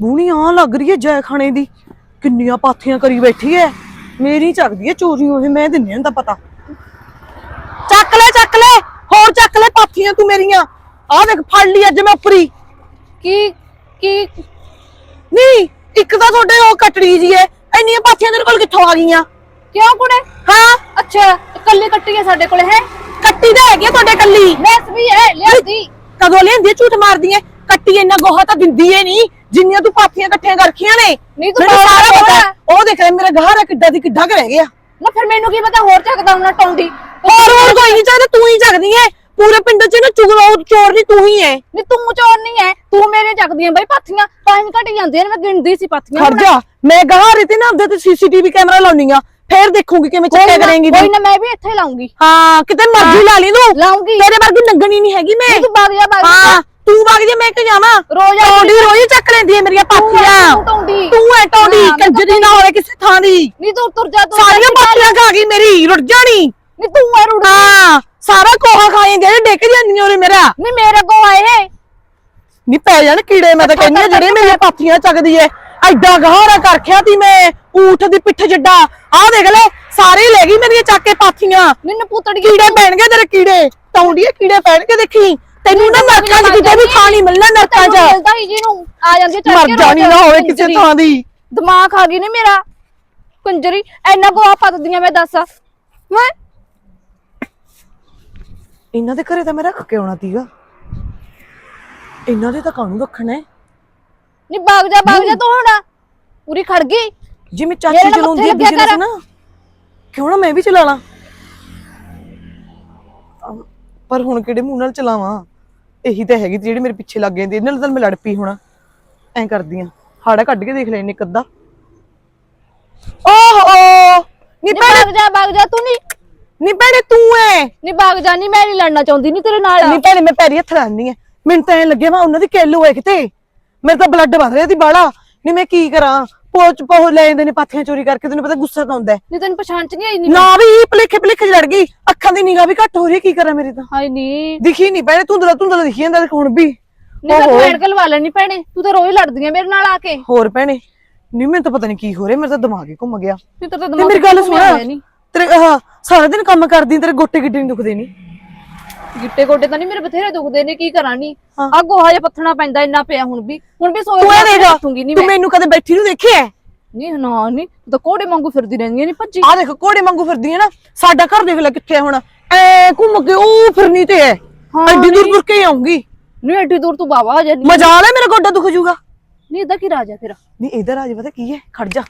ਬੂਣੀ ਆ ਲੱਗ ਰਹੀ ਹੈ ਜੈ ਖਾਣੇ ਦੀ। ਕਿੰਨੀਆਂ ਪਾਥੀਆਂ ਕਰੀ ਬੈਠੀ ਐ ਮੇਰੀ ਚੱਕਦੀ ਐ ਚੋਰੀ ਉਹ ਮੈਂ ਦਿੰਨੀ ਹੁੰਦਾ ਪਤਾ। ਚੱਕ ਲੈ ਚੱਕ ਲੈ। ਹੋਰ ਚੱਕ ਲੈ ਪਾਥੀਆਂ ਤੂੰ ਮੇਰੀਆਂ। ਆਹ ਦੇਖ ਫੜ ਲਈ ਅੱਜ ਮੈਂ ਉੱਪਰੀ। ਕੀ ਕੀ? ਨਹੀਂ ਇੱਕ ਤਾਂ ਤੁਹਾਡੇ ਉਹ ਕਟੜੀ ਜੀ ਐ ਇੰਨੀਆਂ ਪਾਥੀਆਂ ਤੇਰੇ ਕੋਲ ਕਿੱਥੋਂ ਆ ਗਈਆਂ? ਕਿਉਂ ਕੁੜੇ? ਹਾਂ। ਅੱਛਾ ਕੱਲੀ ਕੱਟੀ ਹੈ ਸਾਡੇ ਕੋਲ ਹੈ? ਕੱਟੀ ਤਾਂ ਹੈਗੀ ਆ ਤੁਹਾਡੇ ਕੱਲੀ ਮੈਸ ਵੀ ਹੈ ਲਿਆਦੀ। ਕਦੋਂ ਲਿਆਂਦੀ ਝੂਠ ਮਾਰਦੀ ਐ ਕੱਟੀ ਇੰਨਾ ਗੋਹਾ ਤਾਂ ਦਿੰਦੀ ਏ ਨਹੀਂ। ਜਿੰਨੀਆਂ ਤੂੰ ਪਾਥੀਆਂ ਇਕੱਠੀਆਂ ਕਰ ਰੱਖੀਆਂ ਨੇ ਨਹੀਂ ਤੂੰ ਮੈਨੂੰ ਸਾਰਾ ਪਤਾ। ਹੈ। ਉਹ ਦੇਖ ਲੈ ਮੇਰਾ ਗਹਾਰਾ ਕਿੱਡਾ ਦੀ ਕਿੱਡਾ ਕੁ ਰਹਿ ਗਿਆ। ਨਾ ਫਿਰ ਮੈਨੂੰ ਕੀ ਪਤਾ ਹੋਰ ਚੱਕਦਾ ਹੁਣਾ ਟੌਂਡੀ। ਹੋਰ ਹੋਰ ਕੋਈ ਨਹੀਂ ਚਾਹਦਾ ਤੂੰ ਹੀ ਚੱਕਦੀ ਐ। ਪੂਰੇ ਪਿੰਡ 'ਚ ਨਾ ਚੁਗਲੋ ਚੋਰ ਨਹੀਂ ਤੂੰ ਹੀ ਐ। ਨਹੀਂ ਤੂੰ ਚੋਰ ਨਹੀਂ ਹੈ ਤੂੰ ਮੇਰੇ ਚੱਕਦੀਆਂ ਬਈ ਪਾਥੀਆਂ। ਤਾਂ ਹੀ ਘਟ ਜਾਂਦੀਆਂ ਨੇ ਮੈਂ ਗਿਣਦੀ ਸੀ ਪਾਥੀਆਂ ਖੜ ਜਾ। ਮੈਂ ਗਹਾਰੇ ਤੇ ਨਾ ਆਪਦੇ ਤੇ ਸੀਸੀਟੀਵੀ ਕੈਮਰਾ ਲਾਉਣੀ ਆ। ਫੇਰ ਦੇਖੂਗੀ ਕਿਵੇਂ ਚੱਕਿਆ ਕਰੇਂਗੀ ਕੋਈ ਤੂੰ। ਨਾ ਮੈਂ ਵੀ ਇੱਥੇ ਲਾਉਂਗੀ। ਹਾਂ ਕਿਤੇ ਮਰਜ਼ੀ ਲਾ ਲਈ ਤੂੰ। ਲਾਉਂਗੀ। ਤੇਰੇ ਵਰਗੀ ਨੰਗਣੀ ਨਹੀਂ ਹੈਗੀ ਮੈਂ। ਤੂੰ ਜਾ ਵਗ ਜਾ। ਹਾਂ। ਤੂੰ ਵਗ ਜੇ ਮੈਂ ਕਿ ਜਾਵਾਂ? ਰੋਜ਼ ਆ ਟੌਂਡੀ ਰੋਜ਼ ਹੀ ਚੱਕ ਲੈਂਦੀ ਐ ਮੇਰੀਆਂ ਪਾਥੀਆਂ। ਤੂੰ ਟੌਂਡੀ। ਤੂੰ ਐ ਟੌਂਡੀ ਹਾਂ, ਮੈਂ ਕੰਜਰੀ ਨਾ ਹੋਵੇ ਕਿਸੇ ਥਾਂ ਦੀ। ਨਹੀਂ ਤੂੰ ਤੁਰ ਜਾ ਤੂੰ ਸਾਰੀਆਂ ਪਾਥੀਆਂ ਖਾ ਗਈ ਮੇਰੀ ਰੁੱਟ ਜਾਣੀ। ਨਹੀਂ ਤੂੰ ਐ ਰੁੜ ਹਾਂ ਸਾਰਾ ਕੋਹਾ ਖਾਈ ਦੇ ਡਿੱਗ ਜਾਂਦੀਆਂ ਉਰੇ ਮੇਰਾ। ਨਹੀਂ ਮੇਰੇ ਕੋ ਆਏ ਹੈ ਨਹੀਂ ਪੈ ਜਾਣ ਕੀੜੇ ਮੈਂ ਤਾਂ ਕਹਿੰਦੀ ਆ ਜਿਹੜੇ ਮੇਰੀਆਂ ਪਾਥੀਆਂ ਚੱਕਦੀ ਐ ਐਡਾ ਗਹਾਰਾ ਕਰ ਰੱਖਿਆ ਤੀ ਮੈਂ ਊਠ ਦੀ ਪਿੱਠ ਜੱਡਾ। ਆਹ ਦੇਖ ਲੈ ਸਾਰੇ ਹੀ ਲੈ ਗਈ ਮੇਰੀਆਂ ਚੱਕ ਕੇ ਪਾਥੀਆਂ। ਨਿੰਨ ਪੁੱਤੜੀ ਕੀੜੇ ਪੈਣਗੇ ਤੇਰੇ ਕੀੜੇ। ਤੌਂਡੀਏ ਕੀੜੇ ਪੈਣਗੇ ਦੇਖੀ। ਤੈਨੂੰ ਨਾ ਨਰਕਾਂ 'ਚ ਕਿਤੇ ਵੀ ਨਹੀਂ ਮਿਲਣਾ ਨਰਕਾਂ 'ਚ। ਮਿਲਦਾ ਹੀ ਜੀ ਨੂੰ ਆ ਜਾਂਦੀ ਹੈ ਚੱਕ ਮਰ ਜਾਣੀ ਨਾ ਹੋਵੇ ਕਿਸੇ ਕੰਜਰੀ। ਥਾਂ ਦੀ। ਦਿਮਾਗ ਖਾ ਗਈ ਨੇ ਮੇਰਾ। ਕੰਜਰੀ ਐਨਾ ਗੋਆ ਪੱਤਦੀਆਂ ਮੈਂ ਦੱਸ। ਮੈਂ ਇਹਨਾਂ ਦੇ ਘਰੇ ਤਾਂ ਮੈਂ ਰੱਖ ਕੇ ਆਉਣਾ ਤੀਗਾ। ਇਹਨਾਂ ਦੇ ਤਾਂ ਕਾਹਨੂੰ ਰੱਖਣਾ ਹੈ? ਨਹੀਂ ਭਾਗ ਜਾ ਭਾਗ ਜਾ ਤੂੰ ਹੁਣ। ਪੂਰੀ ਖੜ ਗਈ। ਜਿਵੇਂ ਮੇਰੇ ਚਾਚੀ ਨਾਲ ਚਲਾਉਂਦੀ ਮੱਥੇ ਲੱਗਿਆ ਬਿਜ਼ਨਸ ਕਰ। ਨਾ ਕਿਉਂ ਨਾ ਮੈਂ ਵੀ ਚਲਾ ਲਾਂ ਅਮ, ਪਰ ਹੁਣ ਕਿਹੜੇ ਮੂੰਹ ਨਾਲ ਚਲਾਵਾਂ? ਇਹੀ ਤਾਂ ਹੈਗੀ ਜਿਹੜੀ ਮੇਰੇ ਪਿੱਛੇ ਲੱਗ ਜਾਂਦੀ ਇਹਨਾਂ ਨਾਲ ਤਾਂ ਮੈਂ ਲੜ ਪਈ ਹੋਣਾ। ਐਂ ਕਰਦੀ ਆ ਹਾੜਾ ਕੱਢ ਕੇ ਦੇਖ ਲੈਣੇ ਇੱਕ ਅੱਧਾ ਓਹੋ! ਨੀ ਭੈਣੇ ਭਾਗ ਜਾ ਭਾਗ ਜਾ ਤੂੰ ਨਹੀਂ ਨੀ ਭੈਣੇ ਤੂੰ ਐ। ਨਹੀਂ ਭਾਗ ਜਾ ਨਹੀਂ ਮੈਂ ਨਹੀਂ ਲੜਨਾ ਚਾਹੁੰਦੀ ਨਹੀਂ ਤੇਰੇ ਨਾਲ ਨੀ ਭੈਣੇ ਮੈਂ ਪੈਰੀ ਹੱਥ ਲਾਉਂਦੀ ਐ। ਮੈਨੂੰ ਤਾਂ ਐ ਲੱਗਿਆ ਮੈਂ ਉਹਨਾਂ ਦੀ ਕਿੱਲ ਹੋਏ ਕਿਤੇ। ਮੇਰੇ ਤਾਂ ਬਲੱਡ ਵਧ ਰਿਹਾ ਸੀ ਬਾਲਾ ਨਹੀਂ ਮੈਂ ਕੀ ਕਰਾਂ? ਪੋਚ ਪੋਹ ਲੈ ਜਾਂਦੇ ਨੇ ਪਾਥੀਆਂ ਚੋਰੀ ਕਰਕੇ ਤੈਨੂੰ ਪਤਾ ਗੁੱਸਾ ਤਾਂ ਆਉਂਦਾ ਹੈ। ਨਹੀਂ ਤੈਨੂੰ ਪਛਾਣ ਚ ਨਹੀਂ ਆਈ ਨਹੀਂ ਨਾ ਵੀ ਭਲੇਖੇ ਭਲੇਖੇ ਲੜ ਗਈ। ਅੱਖਾਂ ਦੀ ਨਿਗਾਹ ਵੀ ਘੱਟ ਹੋ ਰਹੀ ਹੈ, ਕੀ ਕਰਾਂ ਮੇਰੇ ਤਾਂ? ਹਾਏ ਨਹੀਂ ਦਿਖੀ ਨਹੀਂ ਭੈਣੇ ਧੁੰਦਲਾ ਧੁੰਦਲਾ ਦਿਖੀ ਜਾਂਦਾ ਦੇਖ ਹੁਣ ਵੀ। ਨਹੀਂ ਤਾਂ ਓਹੋ। ਵਾਲਾ ਨਹੀਂ ਭੈਣੇ ਤੂੰ ਤਾਂ ਰੋਜ਼ ਲੜਦੀਆਂ ਮੇਰੇ ਨਾਲ ਆ ਕੇ। ਨਹੀਂ ਹੋਰ ਭੈਣੇ ਨਹੀਂ ਮੈਨੂੰ ਤਾਂ ਪਤਾ ਨਹੀਂ ਕੀ ਹੋ ਰਿਹਾ ਮੇਰਾ ਤਾਂ ਦਿਮਾਗ ਹੀ ਘੁੰਮ ਗਿਆ। ਤੇਰਾ ਤਾਂ ਤੇ ਦਿਮਾਗ ਮੇਰੀ ਗੱਲ ਘੁੰਮਿਆ ਹੋਇਆ ਸੁਣ। ਤੇਰੇ ਆਹ ਸਾਰਾ ਦਿਨ ਕੰਮ ਕਰਦੀ ਤੇਰੇ ਗੋਟੇ ਗਿੱਟੇ ਨਹੀਂ ਦੁਖਦੇ ਨਹੀਂ ਗਿੱਟੇ ਗੋਡੇ ਤਾਂ ਨਹੀਂ ਮੇਰੇ ਬਥੇਰੇ ਦੁਖਦੇ ਨੇ ਕੀ ਕਰਾਂ ਨੀ? ਆ ਗੋਹਾ ਜਿਹਾ ਪੱਥਣਾ ਪੈਂਦਾ ਇੰਨਾ ਪਿਆ ਹੁਣ ਵੀ। ਹੁਣ ਵੀ ਸੋਏ ਤੂੰ ਇਹ ਦੇਖ ਰੱਖੂੰਗੀ ਨਹੀਂ ਤੂੰ ਮੈਂ। ਮੈਨੂੰ ਕਦੇ ਬੈਠੀ ਨੂੰ ਦੇਖਿਆ ਨਹੀਂ ਨਾ ਨਹੀਂ ਤੂੰ ਤਾਂ ਕੋੜੇ ਵਾਂਗੂ ਫਿਰਦੀ ਰਹਿੰਦੀ ਨਹੀਂ ਭੱਜੀ। ਆ ਦੇਖ ਕੋੜੇ ਵਾਂਗੂ ਫਿਰਦੀ ਹੈ ਨਾ ਸਾਡਾ ਘਰ ਦੇਖ ਲੈ ਕਿੱਥੇ ਹੁਣ। ਐ ਘੁੰਮ ਕੇ ਉਹ ਫਿਰਨੀ ਤੇ ਹਾਂ, ਐਡੀ ਦੂਰ ਤੁਰ ਕੇ ਆਉਂਗੀ ਨਹੀਂ ਐਡੀ ਦੂਰ ਤੂੰ ਬਾਵਾ ਆ ਜਾ ਨਹੀਂ ਮਜਾਲ ਹੈ ਮੇਰਾ ਗੋਡਾ ਦੁਖ ਜੂਗਾ। ਇਹਦਾ ਕੀ ਰਾਜ ਹੈ ਤੇਰਾ? ਨਹੀਂ ਇਧਰ ਆ ਜਾ ਪਤਾ ਕੀ ਹੈ? ਖੜ ਜਾ।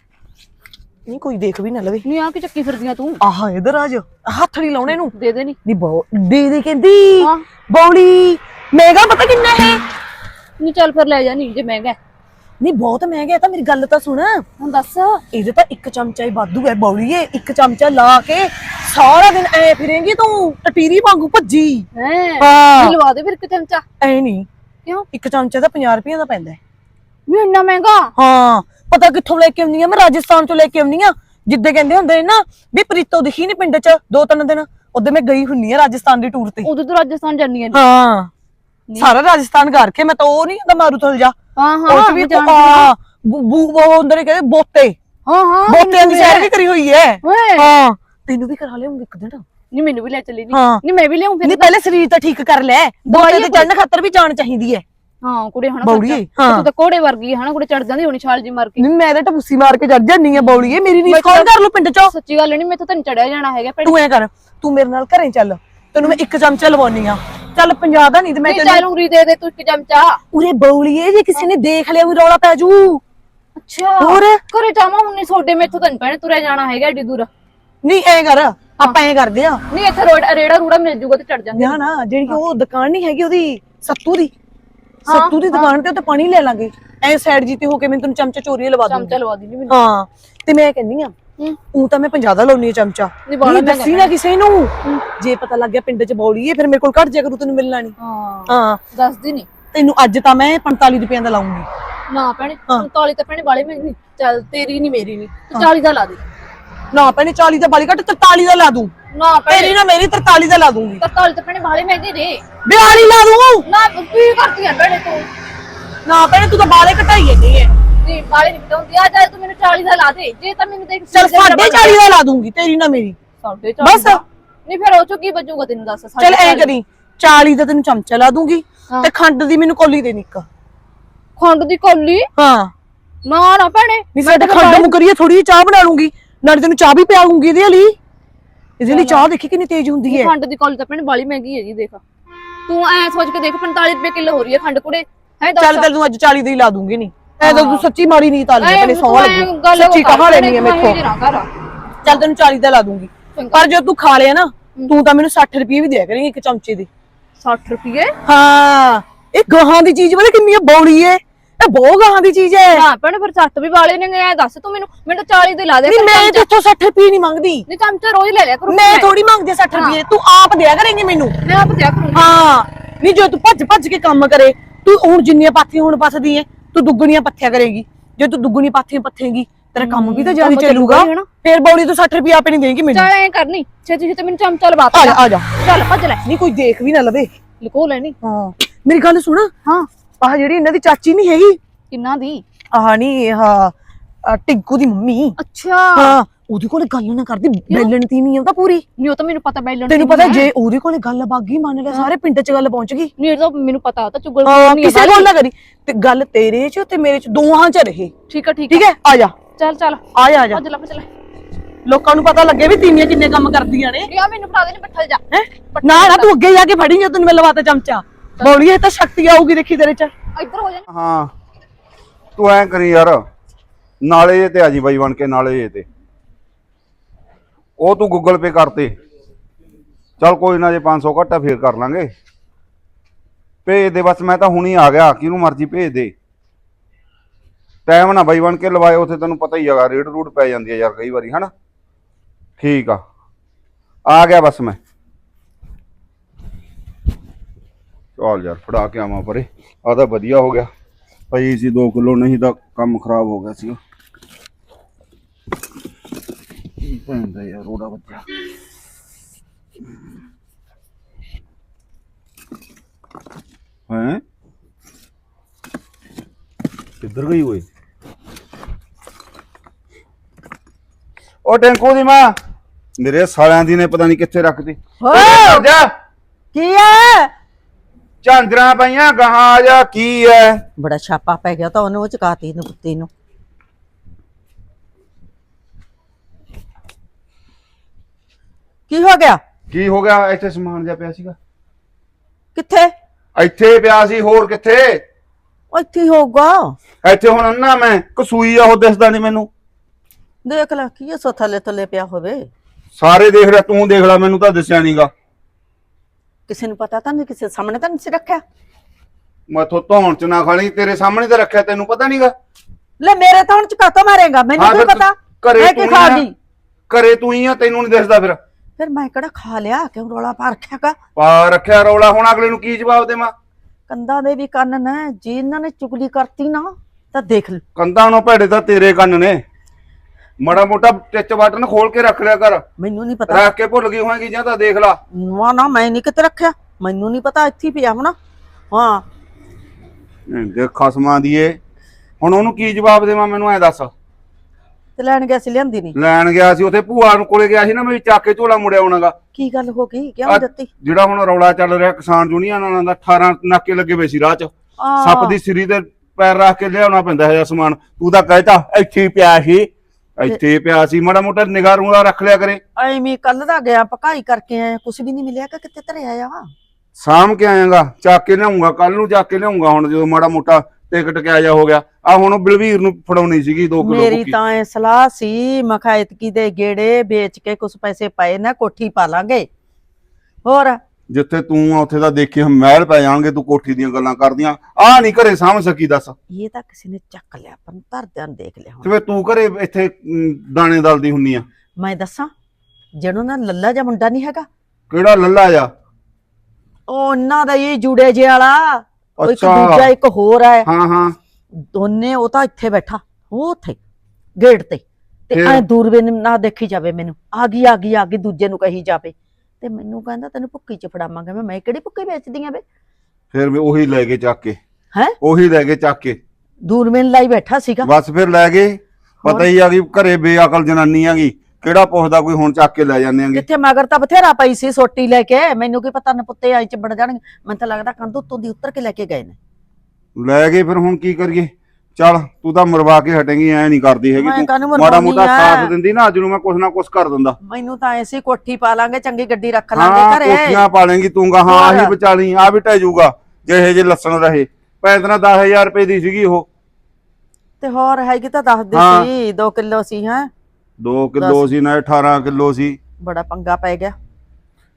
ਨਹੀਂ ਕੋਈ ਦੇਖ ਵੀ ਨਾ ਲਵੇ। ਨਹੀਂ ਆ ਕੀ ਚੱਕੀ ਫਿਰਦੀਆਂ ਤੂੰ? ਆਹ ਇਧਰ ਆ ਜਾ ਹੱਥ ਨਹੀਂ ਲਾਉਣੇ ਨੂੰ ਦੇ ਦੇ ਨਹੀਂ ਨਹੀਂ ਬਹੁ ਦੇ ਦੇ ਕਹਿੰਦੀ। ਹਾਂ। ਬੌਲੀ ਮਹਿੰਗਾ ਪਤਾ ਕਿੰਨਾ ਹੈ? ਨਹੀਂ ਚੱਲ ਫਿਰ ਲੈ ਜਾ ਨਹੀਂ ਜੇ ਮਹਿੰਗਾ ਹੈ। ਨਹੀਂ ਬਹੁਤ ਮਹਿੰਗਾ ਹੈ ਤਾਂ ਮੇਰੀ ਗੱਲ ਤਾਂ ਸੁਣ। ਹੁਣ ਦੱਸ। ਇਹਦੇ ਤਾਂ ਇੱਕ ਚਮਚਾ ਹੀ ਵਾਧੂ ਹੈ ਬੌਲੀਏ ਇੱਕ ਚਮਚਾ ਲਾ ਕੇ ਸਾਰਾ ਦਿਨ ਐ ਫਿਰੇਂਗੀ ਤੂੰ ਟਟੀਰੀ ਵਾਂਗੂ ਭੱਜੀ। ਹੈ। ਹਾਂ। ਲਵਾ ਦੇ ਫਿਰ ਇੱਕ ਚਮਚਾ। ਐ ਨਹੀਂ। ਕਿਉਂ? ਇੱਕ ਚਮਚਾ ਤਾਂ 50 ਰੁਪਏ ਦਾ ਪੈਂਦਾ ਹੈ। ਨਹੀਂ ਇੰਨਾ ਮਹਿੰਗਾ? ਹਾਂ ਪਤਾ ਕਿੱਥੋਂ ਲੈ ਕੇ ਆਉਂਦੀ ਆ? ਮੈਂ ਰਾਜਸਥਾਨ ਚੋਂ ਲੈ ਕੇ ਆਉਂਦੀ ਆ। ਜਿੱਦੇ ਕਹਿੰਦੇ ਹੁੰਦੇ ਨੇ ਨਾ ਵੀ ਪ੍ਰੀਤੋ ਦਿਖੀ ਨਹੀਂ ਪਿੰਡ 'ਚ ਦੋ ਤਿੰਨ ਦਿਨ ਉਦੋਂ ਮੈਂ ਗਈ ਹੁੰਨੀ ਆ ਰਾਜਸਥਾਨ ਦੀ ਟੂਰ ਤੇ। ਉਦੋਂ ਤੋਂ ਰਾਜਸਥਾਨ ਜਾਨੀ ਹੈ। ਹਾਂ ਸਾਰਾ ਰਾਜਸਥਾਨ ਘਰ ਕੇ ਮੈਂ ਤਾਂ ਉਹ ਨਹੀਂ ਹੁੰਦਾ ਮਾਰੂ ਥਲ ਜਾ। ਹਾਂ ਉਹ ਹਾਂ ਚ ਵੀ ਜਾਣਦੀ ਹਾਂ। ਬੂ ਬੂ- ਉਹ ਹੁੰਦੇ ਨੇ ਕਹਿੰਦੇ ਬੋਤੇ। ਹਾਂ ਹਾਂ ਬੋਤਿਆਂ ਦੀ ਸੈਰ ਵੀ ਕਰੀ ਹੋਈ ਹੈ ਓਏ। ਹਾਂ। ਤੈਨੂੰ ਵੀ ਕਰਾ ਲਿਆਉਂਗੀ ਇੱਕ ਦਿਨ। ਨਹੀਂ ਮੈਨੂੰ ਵੀ ਲੈ ਚੱਲੀ ਨਹੀਂ ਹਾਂ। ਨਹੀਂ ਮੈਂ ਵੀ ਲਿਆਉਂ ਫਿਰ ਨਹੀਂ ਪਹਿਲੇ ਸਰੀਰ ਤਾਂ ਠੀਕ ਕਰ ਲੈ। ਬੋਤੇ ਤੇ ਚੜਨ ਖਾਤਰ ਵੀ ਜਾਣ ਚਾਹੀਦੀ ਹੈ ਹਾਂ ਕੁੜੇ ਹਨਾ ਬੌੜੀਏ, ਬੱਚਾ। ਹਾਂ। ਤੂੰ ਤਾਂ ਕੋੜੇ ਵਰਗੀ ਹੈ ਹਨਾ ਕੁੜੇ ਚੜ ਜਾਂਦੀ ਹੋਣੀ ਛਾਲ ਜੀ ਮਾਰ ਕੇ। ਨਹੀਂ ਮੈਂ ਤਾਂ ਟਪੂਸੀ ਮਾਰ ਕੇ ਚੜ ਜਾਨੀ ਆ ਬੌਲੀਏ ਮੇਰੀ ਨੀਂਦ ਕੌਣ ਕਰ ਲੂ ਪਿੰਡ 'ਚੋਂ? ਸੱਚੀ ਗੱਲ ਨਹੀਂ ਮੈਥੋਂ ਤਾਂ ਨੀ ਚੜਿਆ ਜਾਣਾ ਹੈਗਾ ਭੈਣੇ। ਤੂੰ ਐ ਕਰ ਤੂੰ ਮੇਰੇ ਨਾਲ ਘਰੇ ਚੱਲ ਤੈਨੂੰ ਮੈਂ ਇੱਕ ਚਮਚਾ ਲਵਾਉਣੀ ਆ। ਚੱਲ 50 ਦਾ ਨਹੀਂ ਤੇ ਮੈਂ ਨਹੀਂ ਤੈਨੂੰ ਚੱਲ ਉਂਗਲੀ ਦੇ ਦੇ ਤੂੰ ਇੱਕ ਚਮਚਾ। ਉਰੇ ਬੌਲੀਏ ਜੇ ਕਿਸੇ ਨੇ ਦੇਖ ਲਿਆ ਰੌਲਾ ਪੈ ਜੂ। ਅੱਛਾ ਹੋਰ? ਘਰੇ ਜਾਵਾਂ ਹੁਣ ਨਹੀਂ ਛੋਡੇ ਮੈਥੋਂ ਤਾਂ ਨੀ ਭੈਣੇ ਤੁਰਿਆ ਜਾਣਾ ਹੈਗਾ ਏਡੀ ਦੂਰ। ਨਹੀਂ ਐ ਕਰ ਆਪਾਂ ਐ ਕਰਦੇ ਆ। ਨਹੀਂ ਇੱਥੇ ਰੋਡ ਰੇੜਾ ਰੂੜਾ ਮਿਲ ਜੂਗਾ ਤੇ ਚੜ ਜਾਂਗੇ। ਨਾ ਨਾ ਜਿਹੜੀ ਉਹ ਦੁਕਾਨ ਨਹੀਂ ਹੈਗੀ ਉਹਦੀ ਸੱਤੂ ਦੀ। ਸੱਤੂ ਦੀ ਦੁਕਾਨ ਤੇ ਉੱਤੇ ਪਾਣੀ ਲੈ ਲਾਂਗੇ। ਐ ਸਾਈਡ ਜੀ ਤੇ ਹੋ ਕੇ ਮੈਂ ਤੈਨੂੰ ਚਮਚਾ ਚੋਰੀ ਲਵਾ ਦੂੰਗੀ ਚਮਚਾ ਲਵਾ ਦੀ ਨਹੀਂ ਮੈਨੂੰ। ਹਾਂ ਤੇ ਮੈਂ ਕਹਿੰਦੀ ਆ। ਉਹ ਤਾਂ ਮੈਂ 50 ਦਾ ਲਾਉਣੀ ਆ ਚਮਚਾ। ਨਹੀਂ ਦੱਸੀ ਨਾ ਕਿਸੇ ਨੂੰ। ਜੇ ਪਤਾ ਲੱਗ ਗਿਆ ਪਿੰਡ 'ਚ ਬੌਲੀਏ ਫਿਰ ਮੇਰੇ ਕੋਲ ਘੱਟ ਜਾ ਕਰੂ ਤੈਨੂੰ ਮਿਲਣਾ ਨਹੀਂ ਹਾਂ ਹਾਂ। ਦੱਸਦੀ ਨਹੀਂ ਤੈਨੂੰ ਅੱਜ ਤਾਂ ਮੈਂ 45 ਰੁਪਏ ਦਾ ਲਾਉਂਗੀ ਨਾ ਭੈਣੇ 45 ਤਾਂ ਭੈਣੇ ਬਾਲੇ ਮਹਿੰਗੀ ਚੱਲ ਤੇਰੀ ਨਹੀਂ ਮੇਰੀ ਨਹੀਂ ਤੂੰ 40 ਦਾ ਲਾ ਦੇ। ਨਾ ਭੈਣੇ 40 ਦਾ ਬਾਲੀ ਘੱਟ 43 ਦਾ ਲਾ ਦੂੰ। ਨਾ ਭੈਣੇ। ਤੇਰੀ ਨਾ ਮੇਰੀ 43 ਦਾ ਲਾ ਦੂੰਗੀ। 43 ਤਾਂ ਭੈਣੇ ਬਾਲੇ ਮਹਿੰਗੇ ਨੇ। 42 ਲਾ ਦੂੰ। ਨਾ ਤੂੰ ਕੀ ਕਰਦੀ ਆ ਭੈਣੇ ਤੂੰ? ਨਾ ਭੈਣੇ ਤੂੰ ਤਾਂ ਬਾਲੇ ਘਟਾਈ ਜਾਂਦੀ ਐ ਨਹੀਂ ਵਾਲੇ ਨਿਕਟ ਹੁੰਦੀ ਆ ਜਾ ਤੂੰ ਮੈਨੂੰ 40 ਦਾ ਲਾ ਦੇ। ਜੇ ਤਾਂ ਮੈਨੂੰ ਦੇਖ ਚਲ ਸਾਢੇ 40 ਦਾ ਲਾ ਦੂੰਗੀ ਤੇਰੀ ਨਾ ਮੇਰੀ। ਸਾਢੇ ਬਸ। ਨਹੀਂ ਫਿਰ ਉਹ ਚੋਂ ਕੀ ਬਚੂਗਾ ਤੈਨੂੰ ਦੱਸ ਸਾਢੇ ਚਲ ਐ। ਕਰੀ 40 ਦਾ ਤੈਨੂੰ ਚਮਚਾ ਲਾ ਦੂੰਗੀ ਹਾਂ। ਤੇ ਖੰਡ ਦੀ ਮੈਨੂੰ ਕੋਲੀ ਦੇ ਨਿੱਕ ਖੰਡ ਦੀ ਕੌਲੀ? ਹਾਂ। ਨਾ ਨਾ ਭੈਣੇ। ਨਹੀਂ ਸਾਡੇ ਖੰਡ ਮੁਕਰੀਏ ਥੋੜੀ ਜਿਹੀ ਚਾਹ ਬਣਾ ਲੂੰਗੀ। ਨਾਲੇ ਤੈਨੂੰ ਚਾਹ ਵੀ ਪਿਆਉਂਗੀ ਇਹਦੇ ਲਈ ਇਹਦੇ ਲਈ ਚਾਹ ਦੇਖੀ ਕਿੰਨੀ ਤੇਜ਼ ਹੁੰਦੀ ਹੈ। ਖੰਡ ਦੀ ਕੌਲੀ ਤਾਂ ਭੈਣੇ ਬਾਲੀ ਮਹਿੰਗੀ ਹੈ ਜੀ ਦੇਖ। ਤੂੰ ਐ ਸੋਚ ਕੇ ਦੇਖ 45 ਰੁਪਏ ਕਿਲੋ ਹੋ ਰਹੀ ਹੈ ਖੰਡ ਕੁੜੇ। ਹੈ ਚੱਲ ਤੈਨੂੰ ਅੱਜ 40 ਦੀ ਲਾ ਦੂੰਗੀ ਨਹੀਂ ਐ ਤਾਂ ਤੂੰ ਸੱਚੀ ਮਾਰੀ ਨਹੀਂ ਤਾਲੀ ਬਲੇ ਸੌ ਲੱਗੀ। ਸੱਚੀ ਕਹਾ ਲੈਣੀ ਹੈ ਕਰ। ਚੱਲ ਤੈਨੂੰ 40 ਦਾ ਲਾ ਦੂੰਗੀ। ਪਰ ਜੇ ਤੂੰ ਖਾ ਲਿਆ ਨਾ ਤੂੰ ਤਾਂ ਮੈਨੂੰ 60 ਰੁਪਏ ਵੀ ਦਿਆ ਕਰੇਂਗੀ ਇੱਕ ਚਮਚੇ ਦੀ। 60 ਰੁਪਏ? ਹਾਂ। ਇਹ ਗਾਹਾਂ ਦੀ ਚੀਜ਼ ਪਤਾ ਕਿੰਨੀ ਬੌੜੀ ਏ। ਇਹ ਬਹੁਤ ਗਾਹਾਂ ਦੀ ਚੀਜ਼ ਹੈ। ਹਾਂ ਭੈਣੇ ਫਿਰ 60 ਵੀ ਵਾਲੇ ਨੇ ਐ ਦੱਸ ਤੂੰ ਮੈਨੂੰ ਮੈਨੂੰ ਤਾਂ 40 ਦੇ ਲਾ ਦੇ ਨਹੀਂ ਮੈਂ ਤੇਥੋਂ 60 ਰੁਪਏ ਨਹੀਂ ਮੰਗਦੀ। ਨਹੀਂ ਚਮਚਾ ਰੋਜ਼ ਲੈ ਲਿਆ ਕਰੂੰ ਮੈਂ ਥੋੜੀ ਮੰਗਦੀ 60 ਰੁਪਏ। ਤੂੰ ਆਪ ਦਿਆ ਕਰੇਂਗੀ ਮੈਨੂੰ। ਮੈਂ ਆਪ ਦਿਆ ਕਰੂੰ ਹਾਂ। ਨਹੀਂ ਜੇ ਤੂੰ ਭੱਜ ਭੱਜ ਕੇ ਕੰਮ ਕਰੇ ਤੂੰ ਹੁਣ ਜਿੰਨੀਆਂ ਪਾਥੀਆਂ ਹੁਣ ਪੱਥਦੀ ਏ ਤੂੰ ਦੁੱਗਣੀਆਂ ਪੱਥਿਆ ਕਰੇਗੀ। ਜੇ ਤੂੰ ਦੁੱਗਣੀ ਪਾਥੀਆਂ ਪੱਥੇਗੀ ਤੇਰਾ ਕੰਮ ਵੀ ਤਾਂ ਕੰਮ ਚੱਲੂਗਾ। ਫੇਰ ਬੌੜੀ ਤੂੰ 60 ਰੁਪਏ ਆਪੇ ਨਹੀਂ ਦੇਂਗੀ ਮੈਨੂੰ। ਚੱਲ ਐ ਕਰਨੀ। ਛੇਤੀ ਛੇਤੀ ਮੈਨੂੰ ਚਮਚਾ ਲਵਾ ਆ ਜਾ। ਆ ਜਾ। ਚੱਲ ਭੱਜ ਲੈ। ਨਹੀਂ ਕੋਈ ਦੇਖ ਵੀ ਨਾ ਲਵੇ। ਲਕੋ ਲੈਣੀ। ਹਾਂ। ਮੇਰੀ ਗੱਲ ਸੁਣ। ਹਾਂ। ਆਹ ਜਿਹੜੀ ਇਹਨਾਂ ਦੀ ਚਾਚੀ ਨਹੀਂ ਹੈਗੀ? ਕਿੰਨਾ ਦੀ? ਆਹ ਨਹੀਂ ਆਹ ਟਿੰਕੂ ਦੀ ਮੰਮੀ। ਅੱਛਾ। ਹਾਂ ਉਹਦੇ ਕੋਲੇ ਗੱਲ ਨਾ ਕਰਦੀ ਬੈਲਣ ਤੀ ਨਹੀਂ ਆਉਂਦਾ ਪੂਰੀ। ਨਹੀਂ ਉਹ ਤਾਂ ਮੈਨੂੰ ਪਤਾ ਬੈਲਣ ਤੈਨੂੰ ਪਤਾ ਜੇ ਉਹਦੇ ਕੋਲੇ ਗੱਲ ਬਾਗੀ ਮੰਨ ਲੈ ਸਾਰੇ ਪਿੰਡ 'ਚ ਗੱਲ ਪਹੁੰਚ ਗਈ। ਨਹੀਂ ਇਹ ਤਾਂ ਮੈਨੂੰ ਪਤਾ ਉਹ ਤਾਂ ਚੁਗਲ ਨਹੀਂ ਕਿਸੇ ਕੋਲ ਨਾ ਕਰੀ। ਤੇ ਗੱਲ ਤੇਰੇ 'ਚ ਤੇ ਮੇਰੇ 'ਚ ਦੋਹਾਂ 'ਚ ਰਹੇ। ਠੀਕ ਆ ਠੀਕ ਠੀਕ ਹੈ? ਆ ਜਾ। ਚੱਲ ਚੱਲ। ਆ ਜਾ ਆ ਜਾ। ਭੱਜ ਲੈ ਭੱਜ ਲੈ। ਲੋਕਾਂ ਨੂੰ ਪਤਾ ਲੱਗੇ ਵੀ ਤੀਵੀਆਂ ਕਿੰਨੇ ਕੰਮ ਕਰਦੀਆਂ ਨੇ। ਯਾ ਮੈਨੂੰ ਫੜਾ ਦੇ ਨੀ ਬੱਠਲ ਜਾ। ਹੈ? ਨਾ ਨਾ ਤੂੰ ਅੱਗੇ ਜਾ ਕੇ ਫੜੀ ਤੈਨੂੰ ਮੈਂ ਲਵਾਤਾ ਚਮਚਾ। ਬੌਲੀਏ ਤਾਂ ਸ਼ਕਤੀ ਆਊਗੀ ਦੇਖੀ ਤੇਰੇ 'ਚ। ਇੱਧਰ ਹੋ ਜਾ। ਹਾਂ। ਤੂੰ ਐ ਕਰੀ ਯਾਰ ਨਾਲੇ ਜੇ ਤੇ ਆ ਜੀ ਬਾਈ ਬਣ ਕੇ ਨਾਲੇ ਜੇ ਤੇ। ਉਹ ਤੂੰ ਗੂਗਲ ਪੇ ਕਰਤੇ। ਚੱਲ ਕੋਈ ਨਾ ਜੇ 500 ਘੱਟਾ ਫੇਰ ਕਰ ਲਾਂਗੇ। ਭੇਜ ਦੇ ਬਸ ਮੈਂ ਤਾਂ ਹੁਣੀ ਆ ਗਿਆ ਕਿਹਨੂੰ ਮਰਜ਼ੀ ਭੇਜ ਦੇ। ਟਾਈਮ ਨਾ ਬਾਈ ਬਣ ਕੇ ਲਵਾਏ ਉੱਥੇ ਤੈਨੂੰ ਪਤਾ ਹੀ ਹੈਗਾ ਰੇਡ ਰੂਟ ਪੈ ਜਾਂਦੀ ਹੈ ਯਾਰ ਕਈ ਵਾਰੀ ਹਨਾ? ਠੀਕ ਆ। ਆ ਗਿਆ ਬਸ ਮੈਂ। ਚੱਲ ਯਾਰ ਫੜਾ ਕੇ ਆਵਾਂ ਪਰੇ। ਆ ਤਾਂ ਵਧੀਆ ਹੋ ਗਿਆ। ਪਈ ਸੀ 2 ਕਿਲੋ ਨਹੀਂ ਤਾਂ ਕੰਮ ਖਰਾਬ ਹੋ ਗਿਆ ਸੀ ਪੈਂਦਾ ਯਾਰ ਉਹਦਾ ਬੱਚਾ? ਹੈ? ਕਿੱਧਰ ਗਈ ਓਏ? ਉਹ ਟੈਂਕੂ ਦੀ ਮਾਂ। ਮੇਰੇ ਸਾਲਿਆਂ ਦੀ ਨੇ ਪਤਾ ਨਹੀਂ ਕਿੱਥੇ ਰੱਖਤੀ। ਓਏ ਜਾ। ਕੀ ਹੈ ਝਾਂਜਰਾਂ ਪਈਆਂ ਗਾਹਾਂ ਆ ਜਾ ਕੀ ਐ? ਬੜਾ ਛਾਪਾ ਪੈ ਗਿਆ ਤਾਂ ਉਹਨੇ ਉਹ ਚਕਾਤੀ ਨੂੰ ਕੁੱਤੀ ਨੂੰ। ਕੀ ਹੋ ਗਿਆ? ਕੀ ਹੋ ਗਿਆ? ਇੱਥੇ ਸਮਾਨ ਜਿਹਾ ਪਿਆ ਸੀਗਾ। ਕਿੱਥੇ? ਇੱਥੇ ਪਿਆ ਸੀ ਹੋਰ ਕਿੱਥੇ? ਇੱਥੇ ਹੀ ਹੋਊਗਾ। ਇੱਥੇ ਹੁਣ ਅੰਨਾ ਮੈਂ ਕਸੂਈ ਆ ਉਹ ਦਿਸਦਾ ਨਹੀਂ ਮੈਨੂੰ। ਦੇਖ ਲੈ ਕੀ ਸੋ ਥੱਲੇ ਥੱਲੇ ਪਿਆ ਹੋਵੇ। ਸਾਰੇ ਦੇਖ ਰਿਹਾ ਤੂੰ ਦੇਖ ਲੈ ਮੈਨੂੰ ਤਾਂ ਦਿਸਿਆ ਨਹੀਂਗਾ ਕਿਸੇ ਨੂੰ ਪਤਾ ਤਾਂ ਨਹੀਂ ਕਿਸੇ ਸਾਹਮਣੇ ਤਾਂ ਨਹੀਂ ਸੀ ਰੱਖਿਆ। ਮੈਥੋਂ ਧੌਣ ਚ ਨਾ ਖਾਣੀ ਤੇਰੇ ਸਾਹਮਣੇ ਤਾਂ ਰੱਖਿਆ ਤੈਨੂੰ ਪਤਾ ਨਹੀਂਗਾ ਲੈ ਮੇਰੇ ਹੁਣ ਚ ਕਾਤੋਂ ਮਾਰੇਗਾ? ਮੈਨੂੰ ਕੀ ਪਤਾ? ਘਰੇ ਤੂੰ ਕੀ ਹੀ ਖਾ ਆ। ਗਈ ਘਰੇ ਤੂੰ ਹੀ ਆ ਤੈਨੂੰ ਨਹੀਂ ਦਿਸਦਾ ਫਿਰ। ਫਿਰ ਮੈਂ ਕਿਹੜਾ ਖਾ ਲਿਆ? ਕਿਉਂ ਰੋਲਾ ਪਾ ਰੱਖਿਆਗਾ ਪਾ ਰੱਖਿਆ ਰੌਲਾ ਹੁਣ ਅਗਲੇ ਨੂੰ ਕੀ ਜਵਾਬ ਦੇਵਾਂ? ਕੰਦਾਂ ਦੇ ਵੀ ਕੰਨ ਨੇ ਜੇ ਇਹਨਾਂ ਨੇ ਚੁਗਲੀ ਕਰਤੀ ਨਾ ਤਾਂ ਦੇਖ ਲੈ। ਕੰਧਾਂ ਨੂੰ ਭੇੜੇ ਤਾਂ ਤੇਰੇ ਕੰਨ ਨੇ। ਮੜਾ ਮੋਟਾ ਟਿੱਚ ਬਟਨ ਖੋਲ ਕੇ ਰੱਖ ਲਿਆ ਕਰ। ਮੈਨੂੰ ਨਹੀਂ ਪਤਾ। ਰੱਖ ਕੇ ਭੁੱਲ ਗਈ ਹੋਏਗੀ ਜਾਂ ਤਾਂ ਦੇਖ ਲਾ। ਨਾ ਨਾ ਮੈਂ ਨਹੀਂ ਕਿਤੇ ਰੱਖਿਆ। ਮੈਨੂੰ ਨਹੀਂ ਪਤਾ ਇੱਥੇ ਹੀ ਪਿਆ ਹੋਣਾ। ਹਾਂ। ਦੇਖ ਖਸਮਾਂ ਦੀਏ ਹੁਣ ਉਹਨੂੰ ਕੀ ਜਵਾਬ ਦੇਵਾਂ ਮੈਨੂੰ ਐ ਦੱਸ। ਤੇ ਲੈਣ ਗਿਆ ਸੀ ਲਿਆਂਦੀ ਨਹੀਂ ਲੈਣ ਗਿਆ ਸੀ ਉੱਥੇ ਭੂਆ ਨੂੰ ਕੋਲੇ ਗਿਆ ਸੀ ਨਾ ਮੈਂ ਚੱਕ ਕੇ ਝੋਲਾ ਮੁੜਿਆ ਆਉਣਾਗਾ ਕੀ ਗੱਲ ਹੋ ਗਈ? ਕਿਉਂ ਦਿੱਤੀ? ਜਿਹੜਾ ਹੁਣ ਰੌਲਾ ਚੱਲ ਰਿਹਾ ਕਿਸਾਨ ਯੂਨੀਅਨ ਵਾਲਿਆਂ ਦਾ 18 ਨਾਕੇ ਲੱਗੇ ਹੋਏ ਸੀ ਰਾਹ 'ਚ। ਸੱਪ ਦੀ ਸਿਰੀ ਤੇ ਪੈਰ ਰੱਖ ਕੇ ਲਿਆਉਣਾ ਪੈਂਦਾ ਹੈ ਸਮਾਨ। ਤੂੰ ਤਾਂ ਕਹਿਤਾ ਇੱਥੇ ਪਿਆ ਸੀ। ਇੱਥੇ ਪਿਆ ਸੀ ਮਾੜਾ ਮੋਟਾ ਨਿਗਾਹ ਰੂਲਾ ਰੱਖ ਲਿਆ ਕਰੇ। ਐਵੇਂ ਕੱਲ ਦਾ ਗਿਆ ਪਕਾਈ ਕਰਕੇ ਆਇਆ ਕੁਝ ਵੀ ਨਹੀਂ ਮਿਲਿਆ ਕਿ ਕਿੱਥੇ ਧਰਿਆ ਆ ਸਾਂਭ ਕੇ ਆਇਆਗਾ ਚੱਕ ਕੇ ਲਿਆਉਂਗਾ ਕੱਲ ਨੂੰ ਚੱਕ ਕੇ ਲਿਆਉਂਗਾ ਹੁਣ ਜਦੋਂ ਮਾੜਾ ਮੋਟਾ ਟਿਕਟ ਕਿਆ ਜਾ ਹੋ ਗਿਆ। ਆ ਹੁਣ ਬਲਵੀਰ ਨੂੰ ਫੜਾਉਣੀ ਸੀਗੀ 2 ਕਿਲੋ ਮੇਰੀ ਤਾਂ ਇਹ ਸਲਾਹ ਸੀ ਮਖਾਇਤਕੀ ਦੇ ਗੇੜੇ ਵੇਚ ਕੇ ਕੁਝ ਪੈਸੇ ਪਾਏ ਨਾ ਕੋਠੀ ਪਾ ਲਾਂਗੇ। ਹੋਰ ਜਿੱਥੇ ਤੂੰ ਆ ਉੱਥੇ ਤਾਂ ਦੇਖੀ ਹਮ ਮਹਿਲ ਪੈ ਜਾਣਗੇ ਤੂੰ ਕੋਠੀ ਦੀਆਂ ਗੱਲਾਂ ਕਰਦੀਆਂ। ਆ ਨਹੀਂ ਘਰੇ ਸਾਂਭ ਸਕੀ ਦੱਸ। ਇਹ ਤਾਂ ਕਿਸੇ ਨੇ ਚੱਕ ਲਿਆ ਪਰ ਧਰਦਿਆਂ ਨੂੰ ਦੇਖ ਲਿਆ ਹੁਣ। ਤੇ ਫਿਰ ਤੂੰ ਘਰੇ ਇੱਥੇ ਅਮ, ਦਾਣੇ ਦਲਦੀ ਹੁੰਨੀ ਆ। ਮੈਂ ਦੱਸਾਂ ਜਿਹਨੂੰ ਨਾ ਲੱਲਾ ਜਿਹਾ ਮੁੰਡਾ ਨਹੀਂ ਹੈਗਾ? ਕਿਹੜਾ ਲੱਲਾ ਜਾ ਉਹ ਉਹਨਾਂ ਦਾ ਇਹ ਜੁੜੇ ਜੇ ਵਾਲਾ ਉਹ ਇੱਕ ਅੱਛਾ। ਦੂਜਾ ਇੱਕ ਹੋਰ ਹੈ। ਹਾਂ ਹਾਂ। ਦੋਨੇ ਉਹ ਤਾਂ ਇੱਥੇ ਬੈਠਾ ਉਹ ਉੱਥੇ ਗੇਟ ਤੇ। ਤੇ ਫਿਰ? ਐ ਦੂਰਬੀਨ ਨਾ ਦੇਖੀ ਜਾਵੇ ਮੈਨੂੰ ਆ ਗਈ ਆ ਗਈ ਆ ਗਈ ਦੂਜੇ ਨੂੰ ਕਹੀ ਜਾਵੇ। ਤੇ ਮੈਨੂੰ ਕਹਿੰਦਾ ਤੈਨੂੰ ਭੁੱਕੀ ਚ ਫੜਾਵਾਂਗਾ ਮੈਂ ਮੈਂ ਕਿਹੜੀ ਭੁੱਕੀ ਵੇਚਦੀ ਆ ਵੇ? ਫਿਰ ਵੀ ਉਹੀ ਲੈ ਕੇ ਚੱਕ ਕੇ ਹੈ? ਉਹੀ ਲੈ ਗਏ ਚੱਕ ਕੇ। ਦੂਰਮੀਨ ਲਾਈ ਬੈਠਾ ਸੀਗਾ। ਬਸ ਫਿਰ ਲੈ ਗਏ ਪਤਾ ਹੀ ਆ ਕਿ ਘਰੇ ਬੇਅਕਲ ਜਨਾਨੀ ਆਗੀ ਕਿਹੜਾ ਪੁੱਛਦਾ ਕੋਈ ਹੁਣ ਚੱਕ ਕੇ ਲੈ ਜਾਂਦੇ ਆਂਗੇ ਕਿੱਥੇ ਮਗਰ ਤਾਂ ਬਥੇਰਾ ਪਈ ਸੀ ਸੋਟੀ ਲੈ ਕੇ ਮੈਨੂੰ ਕੀ ਪਤਾ ਨਪੁੱਤੇ ਆਈ ਚਿੰਬੜ ਜਾਣਗੇ। ਮੈਨੂੰ ਤਾਂ ਲੱਗਦਾ ਕੰਧ ਉੱਤੋਂ ਦੀ ਉੱਤਰ ਕੇ ਲੈ ਕੇ ਗਏ ਨੇ। ਲੈ ਗਏ ਫਿਰ ਹੁਣ ਕੀ ਕਰੀਏ? ਚੱਲ ਤੂੰ ਤਾਂ ਮਰਵਾ ਕੇ ਹਟੇਂਗੀ ਐ ਨਹੀਂ ਕਰਦੀ ਹੈਗੀ ਮੈਂ ਤੂੰ। ਮਾੜਾ ਮਰਵਾਉਣੀ ਮੋਟਾ ਆ? ਸਾਥ ਦਿੰਦੀ ਨਾ ਅੱਜ ਨੂੰ ਮੈਂ ਕੁਛ ਨਾ ਕੁਛ ਕਰ ਦਿੰਦਾ। ਮੈਨੂੰ ਤਾਂ ਐਸੀ ਕੋਠੀ ਪਾ ਲਾਂਗੇ ਚੰਗੀ ਗੱਡੀ ਰੱਖ ਲਾਂਗੇ ਹਾਂ ਘਰੇ। ਕੋਠੀਆਂ ਪਾਲੇਂਗੀ ਤੂੰ ਗਾ ਹਾਂ ਹੋਰ। ਆਹੀ ਵਿਚਾਲੀ ਆ ਵੀ ਟਹਿ ਜਾਊਗਾ ਜਿਹੇ ਜੇ ਲੱਸਣ ਰਹੇ। ਪੈਂਤਨਾ 10000 ਰੁਪਏ ਦੀ ਸੀਗੀ ਉਹ। ਤੇ ਹੋਰ ਹੈਗੀ ਤਾਂ ਦੱਸਦੇ ਹਾਂ। ਸੀ 2 ਕਿਲੋ ਸੀ ਹੈ? 2 ਕਿਲੋ ਸੀ ਨਾ 18 ਕਿਲੋ ਸੀ। ਬੜਾ ਪੰਗਾ ਪੈ ਗਿਆ।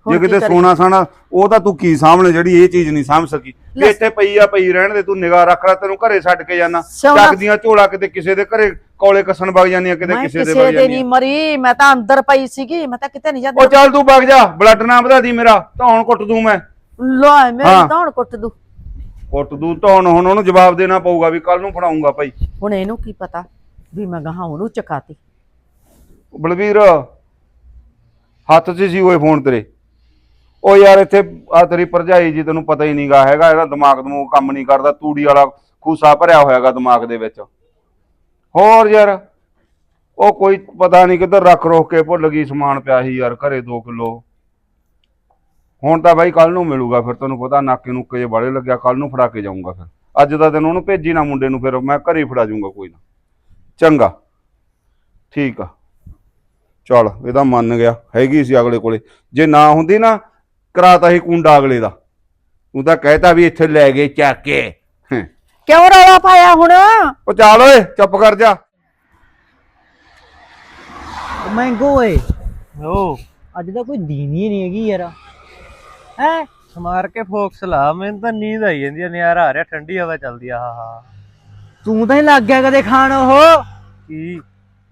ਜੇ ਕਿਤੇ? ਸੋਨਾ ਸਾਨਾ ਉਹ ਤਾਂ ਤੂੰ ਕੀ ਸਾਹਮਣੇ ਜਿਹੜੀ ਇਹ ਚੀਜ਼ ਨਹੀਂ ਸਮਝ ਸਕੀ? ਲੈ। ਇੱਥੇ ਪਈ ਆ ਪਈ ਰਹਿਣ ਦੇ ਤੂੰ ਨਿਗਾਹ ਰੱਖ ਲੈ ਤੈਨੂੰ ਘਰੇ ਛੱਡ ਕੇ ਜਾਣਾ ਚੱਕਦੀਆਂ ਝੋਲਾ ਕਿਤੇ ਕਿਸੇ ਦੇ ਘਰੇ ਕੋਲੇ ਕੱਸਣ ਵਗ ਜਾਂਦੀਆਂ ਕਿਤੇ ਕਿਸੇ ਦੇ ਕਿਸੇ ਵਗ ਦੇ ਜਾਂਦੀਆਂ। ਨਹੀਂ ਮਰੀ ਮੈਂ ਤਾਂ ਅੰਦਰ ਪਈ ਸੀਗੀ ਮੈਂ ਤਾਂ ਕਿਤੇ ਨਹੀਂ ਉਹ ਜਾਂਦੀ ਚੱਲ ਤੂੰ ਵਗ ਜਾ ਬਲੱਡ ਨਾ ਵਧਾ ਦੀ ਮੇਰਾ ਧੌਣ ਕੁੱਟ ਦੂੰ ਮੈਂ। ਲੋਏ ਮੇਰੀ ਹੁਣ ਕੁੱਟ ਦੂ। ਕੁੱਟ ਦੂੰ ਧੌਣ ਹੁਣ ਉਹਨੂੰ ਜਵਾਬ ਦੇਣਾ ਪਊਗਾ ਵੀ ਕੱਲ ਨੂੰ ਫੜਾਉਂਗਾ ਭਾਈ। ਹੁਣ ਇਹਨੂੰ ਕੀ ਪਤਾ ਵੀ ਮੈਂ ਗਾਹਾਂ ਉਹਨੂੰ ਚਕਾਤੀ ਬਲਵੀਰ ਹੱਥ 'ਚ ਸੀ ਉਹ ਫੋਨ ਤੇਰੇ। ਉਹ ਯਾਰ ਇੱਥੇ ਆ ਤੇਰੀ ਭਰਜਾਈ ਜੀ ਤੈਨੂੰ ਪਤਾ ਹੀ ਨਹੀਂਗਾ ਹੈਗਾ, ਇਹਦਾ ਦਿਮਾਗ ਦਮੂਗ ਕੰਮ ਨਹੀਂ ਕਰਦਾ, ਤੂੜੀ ਵਾਲਾ ਖੂਸਾ ਭਰਿਆ ਹੋਇਆਗਾ ਦਿਮਾਗ ਦੇ ਵਿੱਚ। ਹੋਰ ਯਾਰ, ਉਹ ਕੋਈ ਪਤਾ ਨਹੀਂ ਕਿੱਧਰ ਰੱਖ ਰੋਕ ਕੇ ਭੁੱਲ ਗਈ, ਸਮਾਨ ਪਿਆ ਸੀ ਯਾਰ ਘਰੇ 2 ਕਿਲੋ। ਹੁਣ ਤਾਂ ਬਾਈ ਕੱਲ ਨੂੰ ਮਿਲੂਗਾ ਫਿਰ, ਤੈਨੂੰ ਪਤਾ ਨਾਕੇ ਨੁੱਕੇ ਜੇ ਬਾਲੇ ਲੱਗਿਆ ਕੱਲ ਨੂੰ ਫੜਾ ਕੇ ਜਾਊਂਗਾ ਫਿਰ। ਅੱਜ ਦਾ ਦਿਨ ਉਹਨੂੰ ਭੇਜੀ ਨਾ ਮੁੰਡੇ ਨੂੰ ਫਿਰ, ਮੈਂ ਘਰੇ ਫੜਾ ਜਾਊਂਗਾ ਕੋਈ ਨਾ। ਚੰਗਾ। ਠੀਕ ਆ। ਚਲ, ਇਹਦਾ ਮੰਨ ਗਿਆ, ਹੈਗੀ ਸੀ ਅਗਲੇ ਕੋਲੇ। ਜੇ ਨਾ ਹੁੰਦੀ ਨਾ ਕਰਾਤਾ ਸੀ ਕੁੰਡਾ ਅਗਲੇ ਦਾ। ਤੂੰ ਤਾਂ ਕਹਿਤਾ ਵੀ ਇੱਥੇ ਲੈ ਗਏ ਚੱਕ ਕੇ। ਹੈਂ। ਕਿਉਂ ਰੌਲਾ ਪਾਇਆ ਹੁਣ? ਉਹ ਚੱਲ ਓਏ ਚੁੱਪ ਕਰ ਜਾ। ਮੈਂਗੋ ਓਏ। ਓ। ਅੱਜ ਤਾਂ ਕੋਈ ਦੀਨ ਹੀ ਨਹੀਂ ਹੈਗੀ ਯਾਰ। ਹੈ? ਸਮਾਰ ਕੇ ਫੋਕਸ ਲਾ ਮੈਨੂੰ ਤਾਂ ਨੀਂਦ ਆਈ ਜਾਂਦੀ ਆ ਨਿਆਰਾ ਆ ਰਿਹਾ ਠੰਡੀ ਹਵਾ ਚੱਲਦੀ ਆ ਹਾ ਹਾ। ਤੂੰ ਤਾਂ ਹੀ ਲੱਗ ਗਿਆ ਕਦੇ ਖਾਣ ਉਹ। ਕੀ?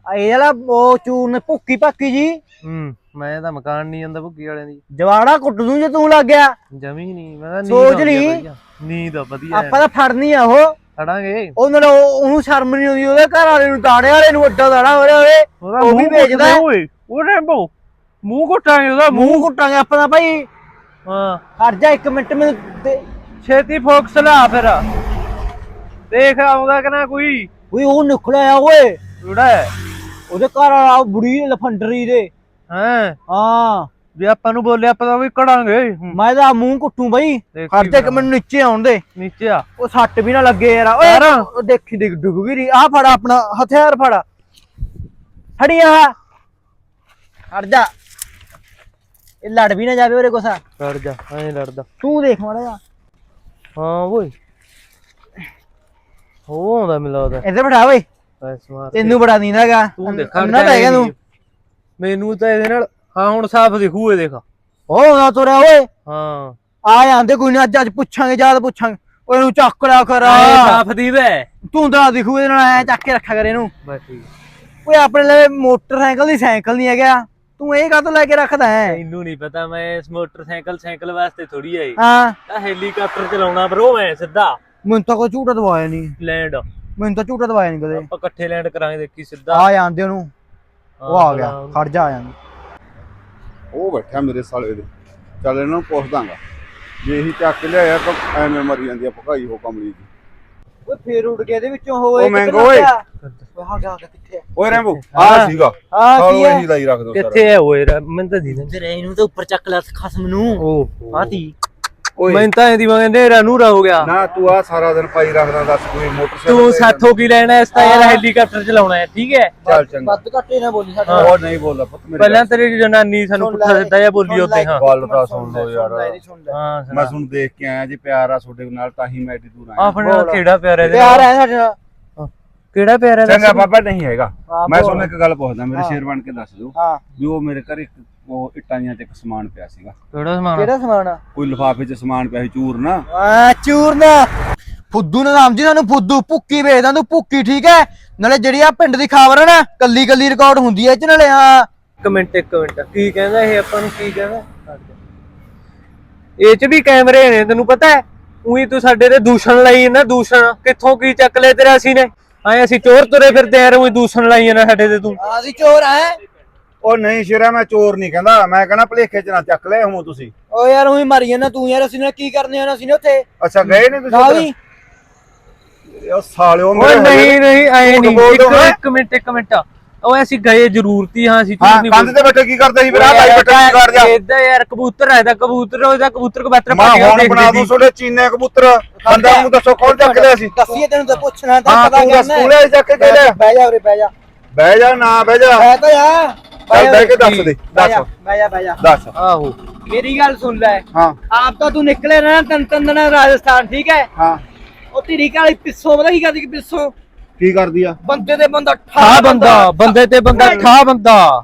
ਆ ਇਹ ਵਾਲਾ ਉਹ ਚੂਰਨ ਭੁੱਕੀ ਭੱਕੀ ਜੀ। ਹੂੰ। ਮੈਂ ਤਾਂ ਮਕਾਨ ਨਹੀਂ ਜਾਂਦਾ ਭੁੱਕੀ ਵਾਲਿਆਂ ਦੀ। ਜਵਾੜਾ ਕੁੱਟ ਦੂੰ ਜੇ ਤੂੰ ਲੱਗ ਗਿਆ। ਜਮੀ ਨਹੀਂ ਮੈਂ ਤਾਂ ਨੀਂਦ ਸੋਚ ਆਉਂਦੀ ਆ ਲਈ। ਵਧੀਆ। ਨੀਂਦ ਆ ਵਧੀਆ। ਆਪਾਂ ਤਾਂ ਫੜਨੀ ਆ ਉਹ। ਖੜਾਂਗੇ ਉਹਨਾਂ ਨੂੰ ਉਹਨੂੰ ਸ਼ਰਮ ਨਹੀਂ ਆਉਂਦੀ ਉਹਦੇ ਘਰ ਵਾਲੇ ਨੂੰ ਤਾੜੇ ਵਾਲੇ ਨੂੰ ਅੱਡਾ ਰਿਹਾ ਓਏ ਉਹਦਾ ਉਹ ਵੀ ਮੂੰਹ ਵੇਚਦਾ। ਹੈ। ਕੁੱਟਦੇ ਓਏ ਉਹ ਰੈਂਬੋ ਮੂੰਹ ਘੁੱਟਾਂਗੇ ਉਹਦਾ ਮੂੰਹ ਮੂੰਹ। ਕੁੱਟਾਂਗੇ ਆਪਾਂ ਤਾਂ ਭਾਈ। ਹਾਂ। ਹਟ ਜਾ ਇੱਕ ਮਿੰਟ ਮੈਨੂੰ ਦੇ- ਛੇਤੀ ਫੋਕਸ ਲਾ ਫਿਰ। ਦੇਖ ਆਉਂਦਾ ਕਿ ਨਾ ਕੋਈ। ਓਏ ਉਹ ਨਿਕਲਿਆ ਓਏ। ਕਿਹੜਾ ਹੈ? ਉਹਦੇ ਘਰ ਵਾਲਾ ਉਹ ਬੁੜੀ ਲਫੰਡਰੀ ਦੇ। ਹਾਂ? ਹਾਂ। ਵੀ ਆਪਾਂ ਨੂੰ ਬੋਲਿਆ ਆਪਾਂ ਤਾਂ ਵੀ ਕੜਾਂਗੇ ਹੂੰ, ਮੈਂ ਤਾਂ ਮੂੰਹ ਕੁੱਟੂ ਬਈ। ਇੱਕ ਫਿਰ। ਮੈਨੂੰ ਨੀਚੇ ਆਉਣ ਦੇ। ਨੀਚੇ ਆ। ਉਹ ਸੱਟ ਵੀ ਨਾ ਲੱਗੇ ਯਾਰ। ਓਏ ਯਾਰ। ਉਹ ਦੇਖੀ ਦੇਖ ਡੁੱਬ ਗਈ ਆ ਫੜ ਆਪਣਾ ਹਥਿਆਰ ਫੜ। ਫੜੀ ਆ। ਹਟ ਜਾ। ਇਹ ਲੜ ਵੀ ਨਾ ਜਾਵੇ ਉਹਰੇ ਕੋਸਾ ਲੜ ਜਾ ਐਂ ਲੜਦਾ। ਤੂੰ ਦੇਖ ਮਾੜਾ ਜਾ ਹਾਂ ਓਏ। ਉਹ ਆਉਂਦਾ ਇੱਧਰ ਬਿਠਾ ਓਏ। ਤੈਨੂੰ ਬੜਾ ਨੀਂਦ ਹੈਗਾ। ਤੂੰ ਦੇਖ ਅੰਨਾ ਤਾਂ ਹੈਗਾ ਤੂੰ। ਮੈਨੂੰ ਤਾਂ ਇਹਦੇ ਨਾਲ ਹਾਂ ਹੁਣ ਸਾਫ਼ ਦਿਖੂ ਇਹ ਦੇਖ। ਉਹ ਨਾ ਤੁਰਿਆ ਓਏ। ਹਾਂ। ਆ ਜਾਂਦੇ ਕੋਈ ਨਾ ਅੱਜ ਅੱਜ ਪੁੱਛਾਂਗੇ ਜਦ ਪੁੱਛਾਂਗੇ। ਓਏ ਨੂੰ ਚੱਕ ਲਿਆ ਕਰ। ਐ ਸਾਫ਼ ਦੀ ਵੇ ਤੂੰ ਤਾਂ ਦਿਖੂ ਇਹਦੇ ਨਾਲ ਐ ਚੱਕ ਕੇ ਰੱਖਿਆ ਕਰ ਇਹਨੂੰ। ਬਸ ਠੀਕ। ਓਏ ਆਪਣੇ ਲਈ ਮੋਟਰਸਾਈਕਲ ਦੀ ਸਾਈਕਲ ਨਹੀਂ ਹੈਗਾ। ਤੂੰ ਇਹ ਕਾਹਤੋਂ ਲੈ ਕੇ ਰੱਖਦਾ ਹੈ? ਤੈਨੂੰ ਨਹੀਂ ਪਤਾ ਮੈਂ ਇਸ ਮੋਟਰਸਾਈਕਲ ਸਾਈਕਲ ਵਾਸਤੇ ਥੋੜੀ ਆਈ। ਹਾਂ। ਆ ਹੈਲੀਕਾਪਟਰ ਚਲਾਉਣਾ ਬਰੋ ਮੈਂ ਸਿੱਧਾ। ਮੈਨੂੰ ਤਾਂ ਕੋਈ ਝੂਟਾ ਦਵਾਇਆ ਨਹੀਂ। ਲੈਂਡ। ਮੈਨੂੰ ਤਾਂ ਝੂਟਾ ਦਵਾਇਆ ਨਹੀਂ ਕਦੇ। ਆਪਾਂ ਇਕੱਠੇ ਲੈਂਡ ਕਰਾਂਗੇ ਦੇਖੀ ਸਿੱਧਾ। ਆ ਜਾਂਦੇ ਉਹਨੂੰ। ਉਹ ਆ ਗਿਆ ਖੜ ਜਾ ਆ ਜਾਂਦੇ। ਉਹ ਬੈਠਾ ਮੇਰੇ ਸਾਲੇ ਦੇ। ਚੱਲ ਇਹਨਾਂ ਨੂੰ ਪੁੱਛ ਦਾਂਗਾ। ਜੇ ਇਹੀ ਚੱਕ ਕੇ ਲਿਆਇਆ ਤਾਂ ਐਵੇਂ ਮਰੀ ਜਾਂਦੀ ਆ ਭਕਾਈ ਹੋ ਕਮਲੀ ਦੀ ਓਏ ਫੇਰ ਉੱਡ ਗਿਆ ਇਹਦੇ ਵਿੱਚੋਂ ਹੋਏ ਉਹ ਮੈਂਗੋ ਓਏ। ਓਏ ਆ ਗਿਆ ਆ ਗਿਆ ਕਿੱਥੇ ਆ? ਓਏ ਰੈਂਬੋ ਹਾਂ। ਆ ਸੀਗਾ। ਆ ਕੀ ਹੈ ਲਾਈ ਰੱਖ ਦੋ ਕਿੱਥੇ ਹੈ ਓਏ? ਰ- ਮੈਨੂੰ ਤਾਂ ਦੀ ਤੇਰੇ ਇਹਨੂੰ ਤਾਂ ਉੱਪਰ ਚੱਕ ਲਿਆ ਖਸਮ ਨੂੰ। ਓਹ। ਆਤੀ ਓਏ। ਮੈਂ ਤਾਂ ਇਹਦੀ ਵਾਂਗੇ ਨੇਰਾ ਨੂਰਾ ਹੋ ਗਿਆ। ਨਾ ਤੂੰ ਆ ਸਾਰਾ ਦਿਨ ਪਾਈ ਰੱਖਦਾ ਦੱਸ ਕੋਈ ਮੋਟਰਸਾਈਕਲ ਤੂੰ ਸਾਥੋਂ ਕੀ ਲੈਣਾ ਇਸ ਤਾਂ ਯਾਰ ਹੈਲੀਕਾਪਟਰ ਚਲਾਉਣਾ ਹੈ ਠੀਕ ਹੈ? ਚੱਲ ਚੰਗਾ। ਵੱਧ ਘੱਟੇ ਨਾ ਬੋਲੀ ਸਾਡਾ ਉਹ ਨਹੀਂ ਬੋਲਦਾ ਪੁੱਤ ਮੇਰੇ ਪਹਿਲਾਂ ਤੇਰੀ ਜਨਾਨੀ ਸਾਨੂੰ ਪੁੱਠਾ ਸਿੱਧਾ ਜਿਹਾ ਬੋਲੀ ਉੱਤੇ ਹਾਂ। ਗੱਲ ਤਾਂ ਸੁਣ ਲਓ ਯਾਰ। ਹਾਂ ਮੈਂ ਸੁਣਾ ਤੁਹਾਨੂੰ ਦੇਖ ਕੇ ਆਇਆ ਜੀ ਪਿਆਰ ਆ ਤੁਹਾਡੇ ਨਾਲ ਤਾਂ ਹੀ ਮੈਂ ਏਡੀ ਦੂਰ ਆਇਆ। ਆਪਣੇ ਨਾਲ ਕਿਹੜਾ ਪਿਆਰ ਹੈ ਪਿਆਰ? ਹੈ ਸਾਡੇ ਨਾਲ। ਕਿਹੜਾ ਪਿਆਰ ਹੈ ਚੰਗਾ ਬਾਬਾ ਨਹੀਂ ਹੈਗਾ। ਮੈਂ। ਤੁਹਾਨੂੰ ਇੱਕ ਗੱਲ ਪੁੱਛਦਾ ਮੇਰੇ ਸ਼ੇਰ ਬਣ ਕੇ ਦੱਸ ਦਿਓ। ਹਾਂ। ਵੀ ਉਹ ਮੇਰੇ ਘਰ ਇੱਕ ਉਹ ਇੱਟਾਂ ਜਿਹਾ ਤੇ ਇੱਕ ਸਮਾਨ ਪਿਆ ਸੀਗਾ। ਕਿਹੜਾ ਸਮਾਨ? ਕਿਹੜਾ ਸਮਾਨ ਆ? ਕੋਈ ਲਿਫਾਫੇ 'ਚ ਸਮਾਨ ਪਿਆ ਸੀ ਚੂਰਨ ਆ ਚੂਰਨ ਫੁੱਦੂ ਨੇ ਨਾਮ ਜੀ ਸਾਨੂੰ ਫੁੱਦੂ। ਭੁੱਕੀ ਵੇਚਦਾ ਤੂੰ ਭੁੱਕੀ ਠੀਕ ਹੈ ਨਾਲੇ ਜਿਹੜੀ ਆ ਪਿੰਡ ਦੀ ਖਬਰ ਹੈ ਨਾ ਕੱਲੀ ਕੱਲੀ ਰਿਕਾਰਡ ਹੁੰਦੀ ਹੈ ਇਹ ਚ ਨਾਲੇ ਹਾਂ। ਇੱਕ ਮਿੰਟ ਇੱਕ ਮਿੰਟ। ਕੀ ਕਹਿੰਦਾ ਇਹ ਆਪਾਂ ਨੂੰ ਕੀ ਕਹਿੰਦਾ? ਇਹ ਚ ਵੀ ਕੈਮਰੇ ਨੇ ਤੈਨੂੰ ਪਤਾ ਹੈ ਉਹੀ ਤੂੰ ਸਾਡੇ ਤੇ ਦੂਸ਼ਣ ਲਾਈ ਨਾ ਦੂਸ਼ਣ। ਕਿੱਥੋਂ ਕੀ ਚੱਕ ਲਿਆ ਤੇਰਾ ਅਸੀਂ ਨੇ? ਆਏ ਅਸੀਂ ਚੋਰ ਤੁਰੇ ਫਿਰਦੇ ਆ ਉਹੀ ਦੂਸ਼ਣ ਲਾਈ ਨਾ ਸਾਡੇ ਤੇ ਤੂੰ। ਅਸੀਂ ਚੋਰ ਹੈ ਉਹ ਨਹੀਂ ਸ਼ੇਰਾ ਮੈਂ ਚੋਰ ਨਹੀਂ ਕਹਿੰਦਾ। ਮੈਂ ਕਹਿੰਦਾ ਭਲੇਖੇ 'ਚ ਨਾ ਚੱਕ ਲਿਆ ਹੋ ਤੁਸੀਂ। ਓ ਯਾਰ ਉਹੀ ਮਰੀ ਜਾਂਦਾ ਤੂੰ ਯਾਰ ਅਸੀਂ ਨੇ ਕੀ ਕਰਨੇ ਆ ਅਸੀਂ ਨੇ ਉੱਥੇ। ਅੱਛਾ ਗਏ ਨਹੀਂ ਤੁਸੀਂ ਨਾ ਉੱਧਰ? ਵੀ ਉਹ ਸਾਲਿਓ ਓਏ ਮੇਰੇ ਨਹੀਂ ਨਹੀਂ ਐ ਝੂਠ ਨਹੀਂ ਇੱਕ ਦਿਓ, ਹੈਂ? ਇੱਕ ਮਿੰਟ ਇੱਕ ਮਿੰਟ। ਓਏ ਅਸੀਂ ਗਏ ਜ਼ਰੂਰ ਤੀ ਹਾਂ ਅਸੀਂ ਹਾਂ ਕੰਧ ਤੇ ਬੈਠੇ ਕੀ ਕਰਦੇ ਸੀ ਫਿਰ? ਆ ਭਾਈ ਬੈਠੇ ਕੀ ਕਰ ਜਾ ਇਦਾਂ ਯਾਰ ਕਬੂਤਰ ਹੈ ਤਾਂ ਕਬੂਤਰ ਉਹਦਾ ਕਬੂਤਰ ਕੋ ਬੈਤਰ ਮੈਂ ਹੁਣ ਬਣਾ ਦੂੰ ਤੁਹਾਡੇ ਚੀਨੇ ਕਬੂਤਰ। ਬੰਦਾ ਨੂੰ ਦੱਸੋ ਕੌਣ ਚੱਕ ਲਿਆ ਸੀ? ਦੱਸੀਏ ਤੈਨੂੰ ਤਾਂ ਪੁੱਛਣਾ ਤਾਂ ਹਾਂ ਪਤਾ ਤੂੰ ਦੱਸ ਕਰਨਾ ਤੂੰ ਲੈ ਚੱਕ ਕੇ ਜਾ, ਬਹਿ ਜਾ ਉਰੇ ਬਹਿ ਜਾ। ਬਹਿ ਜਾ ਨਾ ਬਹਿ ਜਾ। ਬਹਿ ਤਾਂ ਜਾ। ਚੱਲ ਬਹਿ ਕੇ ਦੱਸ ਦੇ ਬਹਿ ਦੱਸ ਜਾ ਬਹਿ ਜਾ ਬਹਿ ਜਾ। ਦੱਸ। ਆਹੋ। ਮੇਰੀ ਗੱਲ ਸੁਣ ਲੈ। ਹਾਂ। ਆਪ ਤਾਂ ਤੂੰ ਨਿਕਲੇ ਨਾ ਤਨ ਤਨ ਦਿਨ ਰਾਜਸਥਾਨ ਠੀਕ ਹੈ? ਹਾਂ। ਉਹ ਤੇਰੀ ਕਾਲੀ ਪਿੱਸੋ ਪਤਾ ਕੀ ਕਰਦੀ ਕਿ ਪਿੱਸੋ ਕੀ ਕਰਦੀ ਆ? ਬੰਦੇ ਦੇ ਬੰਦਾ ਠਾ ਬੰਦਾ ਬੰਦੇ। ਤੇ ਬੰਦਾ ਠਾ ਬੰਦਾ।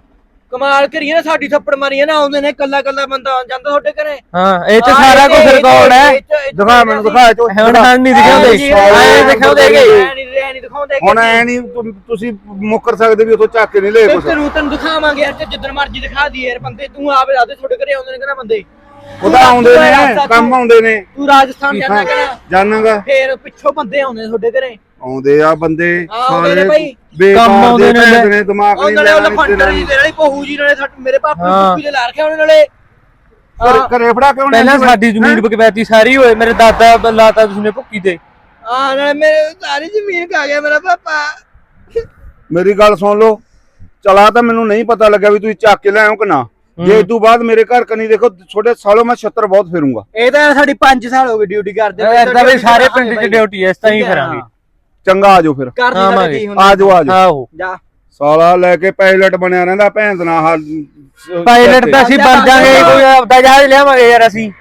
ਕਮਾਲ ਕਰੀਏ ਨਾ ਸਾਡੀ ਥੱਪੜ ਮਾਰੀਏ ਨਾ ਆਉਂਦੇ ਨੇ ਕੱਲਾ ਕੱਲਾ ਬੰਦਾ ਆ ਜਾਂਦਾ ਤੁਹਾਡੇ ਘਰੇ। ਹਾਂ ਇਹ ਹਾਂ, ਸਾਰਾ ਕੁਝ ਰਿਕਾਰਡ ਹੈ। ਦਿਖਾ ਮੈਨੂੰ ਦਿਖਾ ਚੋ ਹੁਣ ਹਾਂ ਨਹੀਂ ਦਿਖਾਉਂਦੇ। ਐ ਦਿਖਾਉਂਦੇਗੇ ਐ ਨਹੀਂ ਐ ਨਹੀਂ ਦਿਖਾਉਂਦੇ ਹੁਣ ਐ ਨਹੀਂ ਤੁਸੀਂ ਮੁੱਕਰ ਸਕਦੇ ਵੀ ਉਥੋਂ ਚੱਕ ਕੇ ਨਹੀਂ ਲੈ ਕੁਛ। ਤੈਨੂੰ ਤੈਨੂੰ ਦਿਖਾਵਾਂਗੇ ਯਾਰ ਤੇ ਜਿੱਦਣ ਮਰਜ਼ੀ ਦਿਖਾ ਦੀ ਯਾਰ ਬੰਦੇ ਤੂੰ ਆਪ ਦੱਸ ਦੇ ਤੁਹਾਡੇ ਘਰੇ ਆਉਂਦੇ ਨੇ ਕਿਹੜਾ ਬੰਦੇ। ਉਹਦਾ ਆਉਂਦੇ ਨੇ ਕੰਮ ਆਉਂਦੇ ਨੇ। ਤੂੰ ਰਾਜਸਥਾਨ ਜਾਣਾ ਕਿਹੜਾ ਜਾਣਾਗਾ। ਫੇਰ ਪਿੱਛੋਂ ਬੰਦੇ ਆਉਂਦੇ ਨੇ ਤੁਹਾਡੇ ਘਰੇ। ਆਉਂਦੇ ਆ ਬੰਦੇ ਭਾਈ। ਬੇਕਾਰ ਦੇ ਨੇ। ਭੈਣ ਨੇ ਦਿਮਾਗ ਉਹ ਨਹੀਂ ਨਾਲੇ ਉਹ ਲੈਣਾ ਲਫੰਡਰ ਜੀ ਨਾਲੇ ਬਹੂ ਜੀ ਨਾਲੇ ਮੇਰੇ ਪਾਪਾ। ਕੁੱਪੀ ਦੇ ਲਾ ਰੱਖਿਆ ਉਹਨੇ ਨਾਲੇ। ਘਰੇ ਫੜਾ ਕੇ ਉਹਨੇ ਪਹਿਲਾਂ ਸਾਡੀ ਜ਼ਮੀਨ ਬਕਵੈਤੀ ਸਾਰੀ ਹੋਏ ਮੇਰੇ ਦਾਦਾ ਬਲਾਤਾ ਤੁਸੀਂ ਨੇ ਭੁੱਕੀ ਤੇ ਹਾਂ ਨਾਲੇ ਮੇਰੇ ਸਾਰੀ ਜ਼ਮੀਨ ਖਾ ਗਿਆ ਮੇਰਾ ਪਾਪਾ। ਮੇਰੀ ਗੱਲ ਸੁਣ ਲਓ ਚਲਾ ਤਾਂ ਮੈਨੂੰ ਨਹੀਂ ਪਤਾ ਲੱਗਿਆ ਵੀ ਤੁਸੀਂ ਚੱਕ ਕੇ ਲਿਆਓ ਕਿ ਨਾ। ਜੇ ਇਸ ਤੋਂ ਬਾਅਦ ਮੇਰੇ ਘਰ ਕਨੀ ਦੇਖੋ ਛੋਟੇ ਸਾਲੋਂ ਮੈਂ 76 ਬਹੁਤ ਫੇਰੂੰਗਾ। ਇਹ ਤਾਂ ਸਾਡੀ 5 ਸਾਲ ਹੋ ਗਏ ਡਿਊਟੀ ਕਰਦੇ ਐਦਾਂ ਵੀ ਸਾਰੇ ਪਿੰਡ 'ਚ ਡਿਊਟੀ ਐ ਇਸ ਤਾਂ ਹੀ। ਕਰਾਂਗੇ। ਚੰਗਾ ਆਜੋ ਫਿਰ। ਕਰ ਦੀ ਕੀ ਆਜੋ ਆਜੋ। ਆਹੋ। ਜਾ। ਸਾਲਾ ਲੈ ਕੇ ਪਾਇਲਟ ਬਣਿਆ ਰਹਿੰਦਾ ਭੈਣ ਦਾ ਹਾਲ ਪਾਇਲਟ ਤਾਂ ਅਸੀਂ ਬਣ ਜਾਾਂਗੇ ਕੋਈ ਆਪਦਾ ਜਹਾਜ਼ ਲਿਆਵਾਂਗੇ ਯਾਰ ਅਸੀਂ।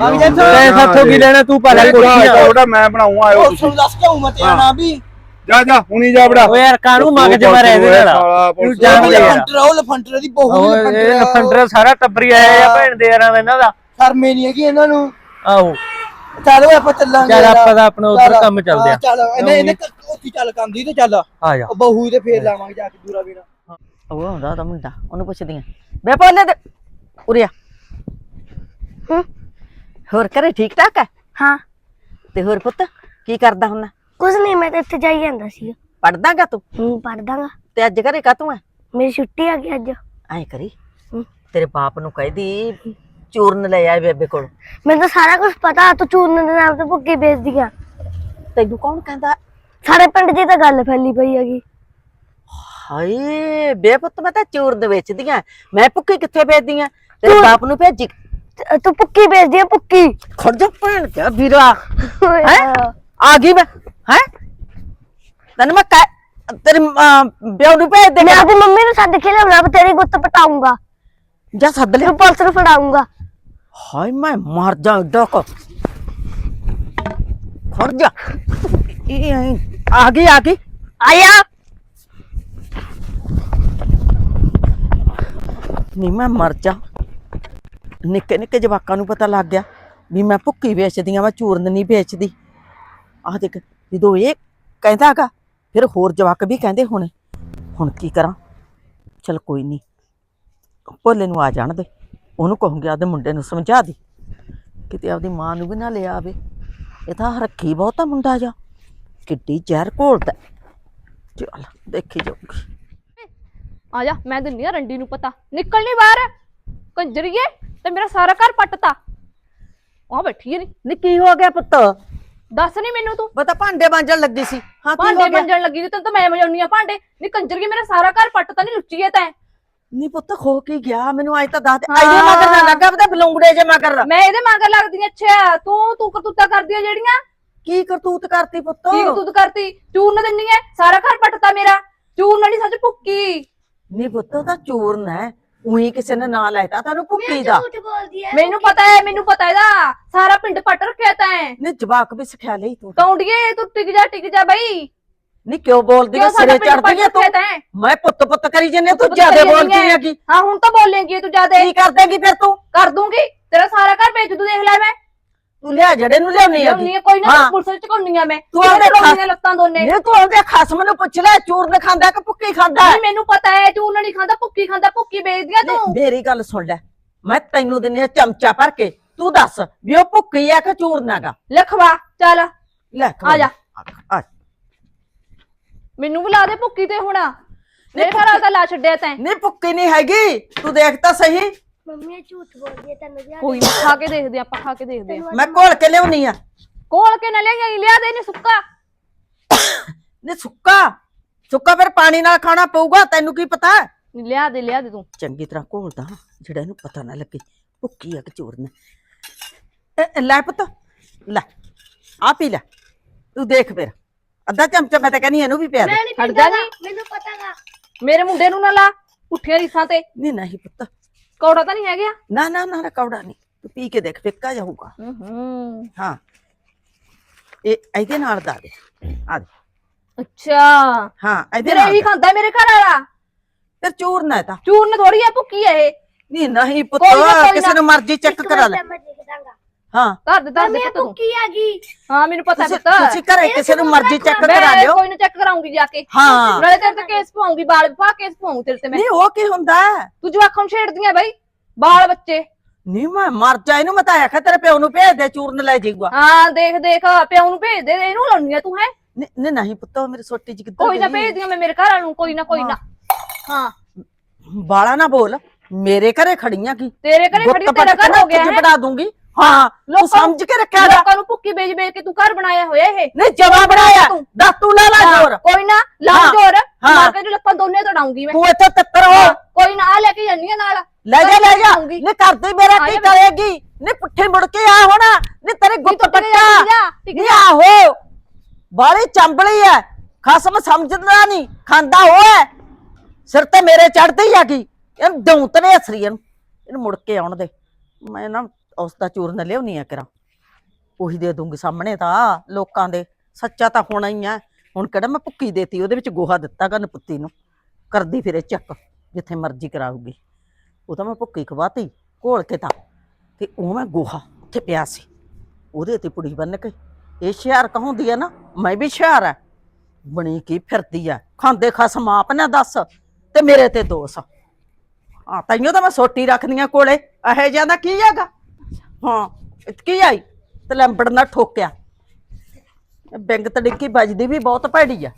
ਜਾ ਤੈਂ ਸਾਥੋਂ ਕੀ ਲੈਣਾ ਤੂੰ ਪਾ ਲੈ ਕੋਠੀ ਆ। ਉਹਦਾ ਮੈਂ ਬਣਾਉਂ ਆਇਓ ਉਹ ਤੁਸੀਂ। ਸੁਣ ਦੱਸ ਕਿਉਂ ਮੈਂ ਤੇਰਾ ਨਾਂ ਵੀ? ਜਾ ਜਾ ਹੁਣੀ ਜਾ ਬੜਾ। ਓ ਯਾਰ ਕਾਹਨੂੰ ਮੰਗ ਚ ਮੈਂ ਇਹਦੇ ਨਾਲ ਸਾਲਾ ਤੂੰ ਪੁਲਿਸ ਜਾਣ ਵਾਲਾ। ਦੇ ਯਾਰ। ਲਫੰਟਰ ਉਹ ਲਫੰਟਰ ਦੀ ਬਹੂ ਓਏ ਇਹ ਲਫੰਡਰ ਸਾਰਾ ਟੱਬਰੀ ਆਇਆ ਆ ਭੈਣ ਦੇ ਯਾਰਾਂ ਦਾ ਇਹਨਾਂ ਦਾ। ਸ਼ਰਮੇ ਨਹੀਂ ਹੈਗੀ ਇਹਨਾਂ ਨੂੰ। ਆਹੋ। ਚੱਲ ਓਏ ਆਪਾਂ ਚੱਲਾਂਗੇ ਚੱਲ। ਆਪਾਂ ਤਾਂ ਆਪਣਾ ਉੱਧਰ ਕੰਮ ਚੱਲਦੇ ਆ। ਚੱਲ ਇਹਨੇ ਇਹਨੇ ਉੱਥੇ ਚੱਲ ਕੰਮ ਦੀ ਤੇ ਚੱਲ। ਆ ਜਾ। ਬਹੂ ਦੇ ਫੇਰ ਲਾਵਾਂਗੇ ਜਾ ਕੇ ਦੂਰਾ ਵੀਰਾ ਉਹ ਆਉਂਦਾ ਉਹਦਾ ਮੁੰਡਾ ਉਹਨੂੰ ਪੁੱਛਦੀ ਆ। ਬੇ ਬੋਲੇ ਤੇ ਉਰੇ ਆ। ਹੂੰ। ਹੋਰ ਘਰੇ ਠੀਕ ਠਾਕ ਹੈ ਹਾਂ। ਤੇ ਹੋਰ ਪੁੱਤ ਕੀ ਕਰਦਾ ਹੁੰਨਾ ਕੁਝ ਨਹੀਂ ਮੈਂ ਤਾਂ ਇੱਥੇ ਜਾਈ ਜਾਂਦਾ ਸੀ। ਪੜਦਾਗਾ ਤੂੰ? ਹੂੰ ਪੜਦਾਗਾ ਤੇ ਅੱਜ ਘਰੇ ਕਾ ਤੂੰ ਹੈ ਮੇਰੀ ਛੁੱਟੀ ਆ ਗਈ ਅੱਜ। ਐਂ ਕਰੀ। ਤੇਰੇ ਬਾਪ ਨੂੰ ਕਹਿਦੀ ਚੂਰਨ ਲੈ ਆਏ ਬੇਬੇ ਕੋਲ। ਮੈਨੂੰ ਤਾਂ ਸਾਰਾ ਕੁਝ ਪਤਾ ਤੂੰ ਚੂਰਨ ਦੇ ਨਾਮ ਤੇ ਭੁੱਕੀ ਵੇਚਦੀਆਂ ਤੈਨੂੰ ਕੌਣ ਕਹਿੰਦਾ? ਸਾਰੇ ਪਿੰਡ 'ਚ ਤਾਂ ਗੱਲ ਫੈਲੀ ਪਈ ਹੈਗੀ। ਹਾਏ ਬੇ ਪੁੱਤ ਮੈਂ ਤਾਂ ਚੂਰਨ ਵੇਚਦੀਆਂ ਮੈਂ ਭੁੱਕੀ ਕਿੱਥੇ ਵੇਚਦੀਆਂ ਤੇਰੇ ਬਾਪ ਨੂੰ ਭੇਜੀ। ਤੇ ਭੁੱਕੀ ਵੇਚਦੀ ਆ ਭੁੱਕੀ ਖੜ ਜਾ ਭੈਣ ਤੇ ਵੀਰਾ। ਹੈਂ? ਆ ਗਈ ਮੈਂ। ਹੈ? ਤੈਨੂੰ ਮੈਂ ਕਹਿ ਤੇਰੀ ਪਿਓ ਨੂੰ ਭੇਜ ਦੇ ਮੈਂ ਆਪਣੀ ਮੰਮੀ ਨੂੰ ਸੱਦ ਕੇ ਲਿਆਉਣਾ ਤੇਰੀ ਗੁੱਤ ਪਟਾਉਂਗਾ ਜਾ ਸੱਦ ਲੈ। ਤੈਨੂੰ ਪੁਲਿਸ ਨੂੰ ਫੜਾਉਂਗਾ ਹਾਏ ਮੈਂ ਮਰ ਜਾ ਡੋਕ ਖੜ ਜਾ। ਇਹ ਐਂ- ਆ ਗਈ ਆ ਗਈ। ਆਇਆ। ਨਹੀਂ ਮੈਂ ਮਰ ਜਾ। ਨਿੱਕੇ ਨਿੱਕੇ ਜਵਾਕਾਂ ਨੂੰ ਪਤਾ ਲੱਗ ਗਿਆ ਵੀ ਮੈਂ ਭੁੱਕੀ ਵੇਚਦੀ ਆ ਮੈਂ ਚੂਰਨ ਨਹੀਂ ਵੇਚਦੀ। ਆਹ ਦੇਖ ਜਦੋਂ ਇਹ ਕਹਿੰਦਾਗਾ ਫਿਰ ਹੋਰ ਜਵਾਕ ਵੀ ਕਹਿੰਦੇ ਹੁਣ। ਹੁਣ ਕੀ ਕਰਾਂ? ਚਲ ਕੋਈ ਨਹੀਂ ਭੋਲੇ ਨੂੰ ਆ ਜਾਣ ਦੇ। ਉਹਨੂੰ ਕਹੂੰਗੀ ਆਪਦੇ ਮੁੰਡੇ ਨੂੰ ਸਮਝਾ ਦੀ। ਕਿਤੇ ਆਪਦੀ ਮਾਂ ਨੂੰ ਵੀ ਨਾ ਲਿਆ ਆਵੇ। ਇਹ ਤਾਂ ਰੱਖੀ ਬਹੁਤਾ ਮੁੰਡਾ ਜਾ ਕਿੱਡੀ ਜ਼ਹਿਰ ਘੋਲਦਾ ਚਲ ਦੇਖੀ ਜਾਊਗੀ। ਆ ਜਾ ਮੈਂ ਦਿੰਨੀ ਆ ਰੰਡੀ ਨੂੰ ਪਤਾ। ਨਿਕਲ ਨਹੀਂ ਬਾਹਰ। ਕੰਜਰੀਏ ਤੇ ਮੇਰਾ ਸਾਰਾ ਘਰ ਪੱਟਤਾ। ਆ ਬੈਠੀ ਨਹੀਂ ਨੀ। ਕੀ ਹੋ ਗਿਆ ਪੁੱਤ? ਦੱਸ ਨਹੀਂ ਮੈਨੂੰ ਤੂੰ। ਮੈਂ ਤਾਂ ਭਾਂਡੇ ਮਾਂਜਣ ਲੱਗੀ ਸੀ। ਹਾਂ ਕੀ ਭਾਂਡੇ ਹੋ ਗਿਆ? ਮੰਜਣ ਲੱਗੀ ਤੇ ਤੈਨੂੰ ਤਾਂ ਮੈਂ ਮਜਾਉਣੀ ਆ ਭਾਂਡੇ। ਨਹੀਂ ਕੰਜਰੀਏ ਮੇਰਾ ਸਾਰਾ ਘਰ ਪੱਟਤਾ ਨਹੀਂ ਲੁੱਚੀਏ ਤੈਂ। ਨੀ ਪੁੱਤ ਖੋ ਕੀ ਗਿਆ ਮੈਨੂੰ ਅੱਜ ਤਾਂ ਦੱਸ ਦੇ। ਆਈਏ ਮਗਰ ਨਾ ਲੱਗਾ ਪਤਾ ਬਲੂੰਗੜੇ ਜੇ ਮਗਰ। ਮੈਂ ਇਹਦੇ ਮਗਰ ਲੱਗਦੀ ਆਂ, ਅੱਛਾ। ਤੂੰ ਤੂੰ ਕਰਤੂਤਾ ਕਰਦੀ ਆ ਜਿਹੜੀਆਂ? ਕੀ ਕਰਤੂਤ ਕਰਤੀ ਪੁੱਤ? ਕੀ ਕਰਤੂਤ ਕਰਤੀ? ਚੂਰਨ ਦਿੰਨੀ ਐ ਸਾਰਾ ਘਰ ਪੱਟਤਾ ਮੇਰਾ। ਚੂਰਨ ਨਹੀਂ ਸੱਚ ਭੁੱਕੀ। ਨੀ ਪੁੱਤ ਤਾਂ ਚੂਰਨ ਹੈ। ਉਹੀ ਕਿਸੇ ਨੇ ਨਾਂ ਲੈਤਾ ਤੈਨੂੰ ਭੁੱਕੀ ਦਾ। ਬੋਲਦੀ ਮੈਨੂੰ ਪਤਾ ਹੈ ਮੈਨੂੰ ਪਤਾ ਇਹਦਾ। ਸਾਰਾ ਪਿੰਡ ਪੱਟ ਰੱਖਿਆ ਤੈਂ। ਨੀ ਜਵਾਕ ਵੀ ਸਿਖਿਆ ਲਈ ਤੂੰ। ਕੌਂਡੀਏ ਤੂੰ ਟਿਕ ਜਾ ਟਿਕ ਜਾ ਬਈ। ਨੀ ਕਿਉਂ ਬੋਲਦੀ ਸਾਡਾ ਸਿਰੇ ਚੜਦੀ ਹੈ ਤੂੰ? ਤੈਂ ਮੈਂ ਪੁੱਤ ਪੁੱਤ ਕਰੀ ਜੰਨੇ ਤੂੰ ਜ਼ਿਆਦਾ ਬੋਲਦੀ ਹੈ। ਹੈਗੀ। ਹਾਂ ਹੁਣ ਤਾਂ ਬੋਲੇਂਗੀ ਤੂੰ ਜਿਆਦੇ। ਕੀ ਕਰ ਦੇਗੀ ਫਿਰ ਤੂੰ? ਕਰ ਦੂੰਗੀ। ਤੇਰਾ ਸਾਰਾ ਘਰ ਵੇਚ ਦੂ ਦੇਖ ਲੈ ਮੈਂ। ਤੂੰ ਲਿਆ ਜੜੇ ਨੂੰ ਲਿਆਉਣੀ ਆ, ਕੋਈ ਨਾ। ਪੁਲਿਸ ਚ ਘੁੰਮਣੀ ਆ ਮੈਂ। ਤੂੰ ਤੂੰ ਆਪਦੇ ਆਪਦੇ ਖਾ- ਲੱਤਾਂ ਦੋਨੇ? ਨੀ ਤੂੰ ਉਹਦੇ ਖਸਮ ਨੂੰ ਪੁੱਛ ਲੈ ਚੂਰਨ ਖਾਂਦਾ ਕਿ ਭੁੱਕੀ ਖਾਂਦਾ? ਨਹੀਂ ਮੈਨੂੰ ਪਤਾ ਹੈ ਚੂਰਨ ਨਹੀਂ ਖਾਂਦਾ ਭੁੱਕੀ ਖਾਂਦਾ ਭੁੱਕੀ ਵੇਚਦੀਆਂ ਤੂੰ। ਨੀ, ਮੇਰੀ ਗੱਲ ਸੁਣ ਲੈ। ਮੈਂ ਤੈਨੂੰ ਦਿੰਨੀ ਆ ਚਮਚਾ ਭਰ ਕੇ। ਤੂੰ ਦੱਸ ਵੀ ਉਹ ਭੁੱਕੀ ਆ ਕਿ ਚੂਰਨ ਹੈਗਾ? ਲਖਵਾ ਚੱਲ। ਲੈ ਆ ਜਾ। ਆ। ਮੈਨੂੰ ਬੁਲਾ ਦੇ ਭੁੱਕੀ ਤੇ ਹੁਣ। ਮੇਰੇ ਘਰ ਵਾਲਾ ਤਾਂ ਲਾ ਛੱਡਿਆ ਤੈਂ। ਨਹੀਂ ਭੁੱਕੀ ਨਹੀਂ ਹੈਗੀ। ਤੂੰ ਦੇਖ ਤਾਂ ਸਹੀ। ਮੰਮੀ ਇਹ ਝੂਠ ਬੋਲਦੀ ਹੈ ਤੈਨੂੰ ਵੀ ਕੋਈ ਨਾ ਖਾ ਕੇ ਦੇਖਦੇ ਆਪਾਂ ਖਾ ਕੇ ਦੇਖਦੇ ਆ ਮੈਂ ਘੋਲ ਕੇ ਲਿਆਉਣੀ ਆ। ਕੋਲ ਕੇ ਨਾ ਲਿਆਈ ਲਿਆ ਦੇ ਨਹੀਂ ਸੁੱਕਾ। ਨੇ ਸੁੱਕਾ। ਸੁੱਕਾ ਫਿਰ ਪਾਣੀ ਨਾਲ ਖਾਣਾ ਪਊਗਾ ਤੈਨੂੰ ਕੀ ਪਤਾ? ਲਿਆ ਦੇ ਲਿਆ ਦੇ ਤੂੰ। ਚੰਗੀ ਤਰ੍ਹਾਂ ਘੋਲਦਾ ਜਿਹੜਾ ਇਹਨੂੰ ਪਤਾ ਨਾ ਲੱਗੇ। ਭੁੱਕੀ ਆ ਕਿ ਚੋਰ ਨੇ। ਇਹ- ਇਹ ਲੈ ਪੁੱਤ ਲੈ। ਆ ਪੀ ਲੈ। ਤੂੰ ਦੇਖ ਫਿਰ। ਅੱਧਾ ਚਮਚਾ ਮੈਂ ਤਾਂ ਕਹਿੰਦੀ ਇਹਨੂੰ ਵੀ ਪਿਆ ਦੇ। ਮੈਂ ਨਹੀਂ ਹਟ ਜਾ ਪੀਂਦਾ ਜੀ। ਮੈਨੂੰ ਪਤਾ ਗਾ। ਮੇਰੇ ਮੁੰਡੇ ਨੂੰ ਨਾ ਲਾ ਪੁੱਠੀਆਂ ਰੀਸਾਂ ਤੇ। ਨਹੀਂ ਨਹੀਂ ਪੁੱਤ। ਕੌੜਾ ਤਾਂ ਨਹੀਂ ਹੈਗਾ? ਨਾ ਨਾ ਨਾ ਨਾ, ਕੌੜਾ ਨਹੀਂ। ਤੂੰ ਪੀ ਕੇ ਦੇਖ ਫਿੱਕਾ ਜਾਊਗਾ ਹੂੰ ਹੂੰ। ਹਾਂ। ਇਹ ਇਹਦੇ ਨਾਲ ਦਾ ਦੇ। ਆ ਦੇ। ਅੱਛਾ। ਹਾਂ ਇਹਦੇ ਮੇਰੇ ਨਾਲ ਇਹੀ ਦਾ। ਖਾਂਦਾ ਮੇਰੇ ਘਰ ਵਾਲਾ? ਫਿਰ ਚੂਰਨ ਹੈ ਤਾਂ। ਚੂਰਨ ਥੋੜੀ ਹੈ ਭੁੱਕੀ ਹੈ ਇਹ। ਨਹੀਂ ਨਹੀਂ ਪੁੱਤ ਕੋਈ ਨਾ, ਕੋਈ ਕਿਸੇ ਨਾ। ਨੂੰ ਮਰਜ਼ੀ ਚੈੱਕ ਕਰਾ ਲੈ। ਮਿੰਟ ਮੈਂ ਦੇਖ ਦਾਂਗਾ ਹਾਂ। ਧਰ ਦੇ ਧਰ ਦੇ ਮੈਂ ਪੁੱਤ ਭੁੱਕੀ ਆ ਗਈ ਹਾਂ ਮੈਨੂੰ ਪਤਾ ਤੁਸੀਂ ਪੁੱਤ। ਤੁਸੀਂ ਘਰੇ ਕਿਸੇ ਨੂੰ ਮਰਜ਼ੀ ਚੈੱਕ ਮੈਂ ਕਰਾ ਲਿਓ। ਕੋਈ ਨਾ ਚੈੱਕ ਕਰਾਉਂਗੀ ਜਾ ਕੇ। ਹਾਂ। ਨਾਲੇ ਤੇਰੇ ਤੇ ਕੇਸ ਪਾਉਂਗੀ ਬਾਲ ਵਿਭਾਗ ਕੇਸ ਪਾਉਂਗੀ ਤੇਰੇ ਤੇ ਮੈਂ। ਨਹੀਂ ਉਹ ਕੀ ਹੁੰਦਾ? ਹੈ? ਤੂੰ ਜਵਾਖਾਂ ਨੂੰ ਛੇੜਦੀਆਂ ਬਈ ਬਾਲ ਬੱਚੇ। ਨਹੀਂ ਮੈਂ ਮਰ ਜਾ ਇਹਨੂੰ ਮੈਂ ਤਾਂ ਆਖਿਆ ਤੇਰੇ ਪਿਓ ਨੂੰ ਭੇਜ ਦੇ ਚੂਰਨ ਲੈ ਜਾਊਗਾ। ਹਾਂ ਦੇਖ ਦੇਖ ਪਿਓ ਨੂੰ ਭੇਜ ਦੇ ਇਹਨੂੰ ਲਾਉਣੀ ਆ ਤੂੰ ਹੈ? ਨਹੀਂ ਨਹੀਂ ਪੁੱਤ ਉਹ ਮੇਰੀ ਸੋਟੀ ਜੀ ਕਿੱਧਰ ਕੋਈ ਨਾ ਗਈ? ਭੇਜਦੀਆਂ ਮੈਂ ਮੇਰੇ ਘਰ ਵਾਲ ਨੂੰ ਕੋਈ ਨਾ ਕੋਈ ਨਾ। ਹਾਂ। ਬਾਲਾ ਨਾ ਬੋਲ ਮੇਰੇ ਘਰੇ ਖੜੀਆਂ ਕੀ? ਤੇਰੇ ਘਰੇ ਗੁੱਤ ਖੜੀ ਪੱਟ ਤੇਰਾ ਕੇ ਘਰ ਨਾ ਹੋ ਗਿਆ ਤੁਝ ਹੈ? ਬਣਾ ਦੂੰਗੀ। ਹਾਂ ਤੂੰ ਲੋਕਾਂ ਸਮਝ ਕੇ ਰੱਖਿਆ ਜਾ। ਲੋਕਾਂ ਨੂੰ ਭੁੱਕੀ ਵੇਚ ਵੇਚ ਕੇ ਤੂੰ ਘਰ ਬਣਾਇਆ ਹੋਇਆ ਇਹ। ਨਹੀਂ ਜਮਾ ਬਣਾਇਆ। ਤੂੰ। ਦੱਸ ਤੂੰ ਲਾ ਲਾ ਜੋਰ। ਕੋਈ ਨਾ ਲਾ ਹਾਂ, ਜੋਰ। ਹਾਂ। ਮਾਰ ਕੇ ਜੋ ਲੱਤਾਂ ਦੋਨੇ ਤੜਾਉਂਗੀ ਮੈਂ। ਤੂੰ ਇੱਥੇ ਤਿੱਤਰ ਹੋ। ਕੋਈ ਨਾ ਆ ਲੈ ਕੇ ਜਾਨੀ ਆ ਨਾਲ। ਲੈ ਜਾ ਲੈ ਜਾ। ਨਹੀਂ ਕਰਦੀ ਮੇਰਾ ਕੀ ਕਰੇਗੀ? ਨਹੀਂ ਪੁੱਠੇ ਮੁੜ ਕੇ ਆ ਹੋਣਾ। ਨਹੀਂ ਤੇਰੇ ਗੁੱਤ ਟੁੱਟ ਪੱਟਾ। ਟਿਕ ਨਹੀਂ। ਆਹੋ। ਬਾਲੀ ਚੰਬਲੀ ਐ। ਖਸਮ ਸਮਝਦਾ ਨਹੀਂ। ਖਾਂਦਾ ਹੋਏ ਸਿਰ ਤੇ ਮੇਰੇ ਚੜਦੀ ਆ ਕੀ ਇਹਨੂੰ ਦੌਂਤ ਨੇ ਅਸਰੀ ਇਹਨੂੰ। ਇਹਨੂੰ ਮੁੜ ਕੇ ਆਉਣ ਦੇ। ਮੈਂ ਨਾ ਉਸ ਦਾ ਚੂਰਨ ਲਿਆਉਣੀ ਆ ਕਰਾਂ? ਉਹੀ ਦੇ ਦੂੰਗੀ ਸਾਹਮਣੇ ਤਾਂ, ਲੋਕਾਂ ਦੇ। ਸੱਚਾ ਤਾਂ ਹੋਣਾ ਹੀ ਆ। ਹੁਣ ਕਿਹੜਾ ਮੈਂ ਭੁੱਕੀ ਦੇਤੀ, ਉਹਦੇ ਵਿੱਚ ਗੋਹਾ ਦਿੱਤਾ ਕਰਨ ਪੁੱਤੀ ਨੂੰ। ਕਰਦੀ ਫਿਰੇ ਚੱਕ, ਜਿੱਥੇ ਮਰਜ਼ੀ ਕਰਾਊਗੀ। ਉਹ ਤਾਂ ਮੈਂ ਭੁੱਕੀ ਖਵਾਤੀ, ਘੋਲ ਕੇ ਤਾਂ। ਤੇ ਉਹ ਮੈਂ ਗੋਹਾ ਉੱਥੇ ਪਿਆ ਸੀ। ਉਹਦੇ ਤੇ ਪੁੜੀ ਬੰਨ ਕੇ। ਇਹ ਹੁਸ਼ਿਆਰ ਕਹੋਂਦੀ ਆ ਨਾ? ਮੈਂ ਵੀ ਹੁਸ਼ਿਆਰ ਆ। ਬਣੀ ਕੀ ਫਿਰਦੀ ਆ? ਖਾਂਦੇ ਖਸਮ ਆਪ ਨਾ ਦੱਸ, ਤੇ ਮੇਰੇ ਤੇ ਦੋਸ। ਆ ਤਾਈਓ ਤਾਂ ਮੈਂ ਸੋਟੀ ਰੱਖਦੀਆਂ ਕੋਲੇ। ਇਹੋ ਜਿਹਾ ਦਾ ਕੀ ਹੈਗਾ? ਹਾਂ ਇਤਕੀ ਆਈ ਤੇ ਲੰਬੜ ਨਾਲ ਠੋਕਿਆ। ਬਿੰਗ ਤੜਿੱਕੀ ਵੱਜਦੀ ਵੀ ਬਹੁਤ ਭੈੜੀ ਆ।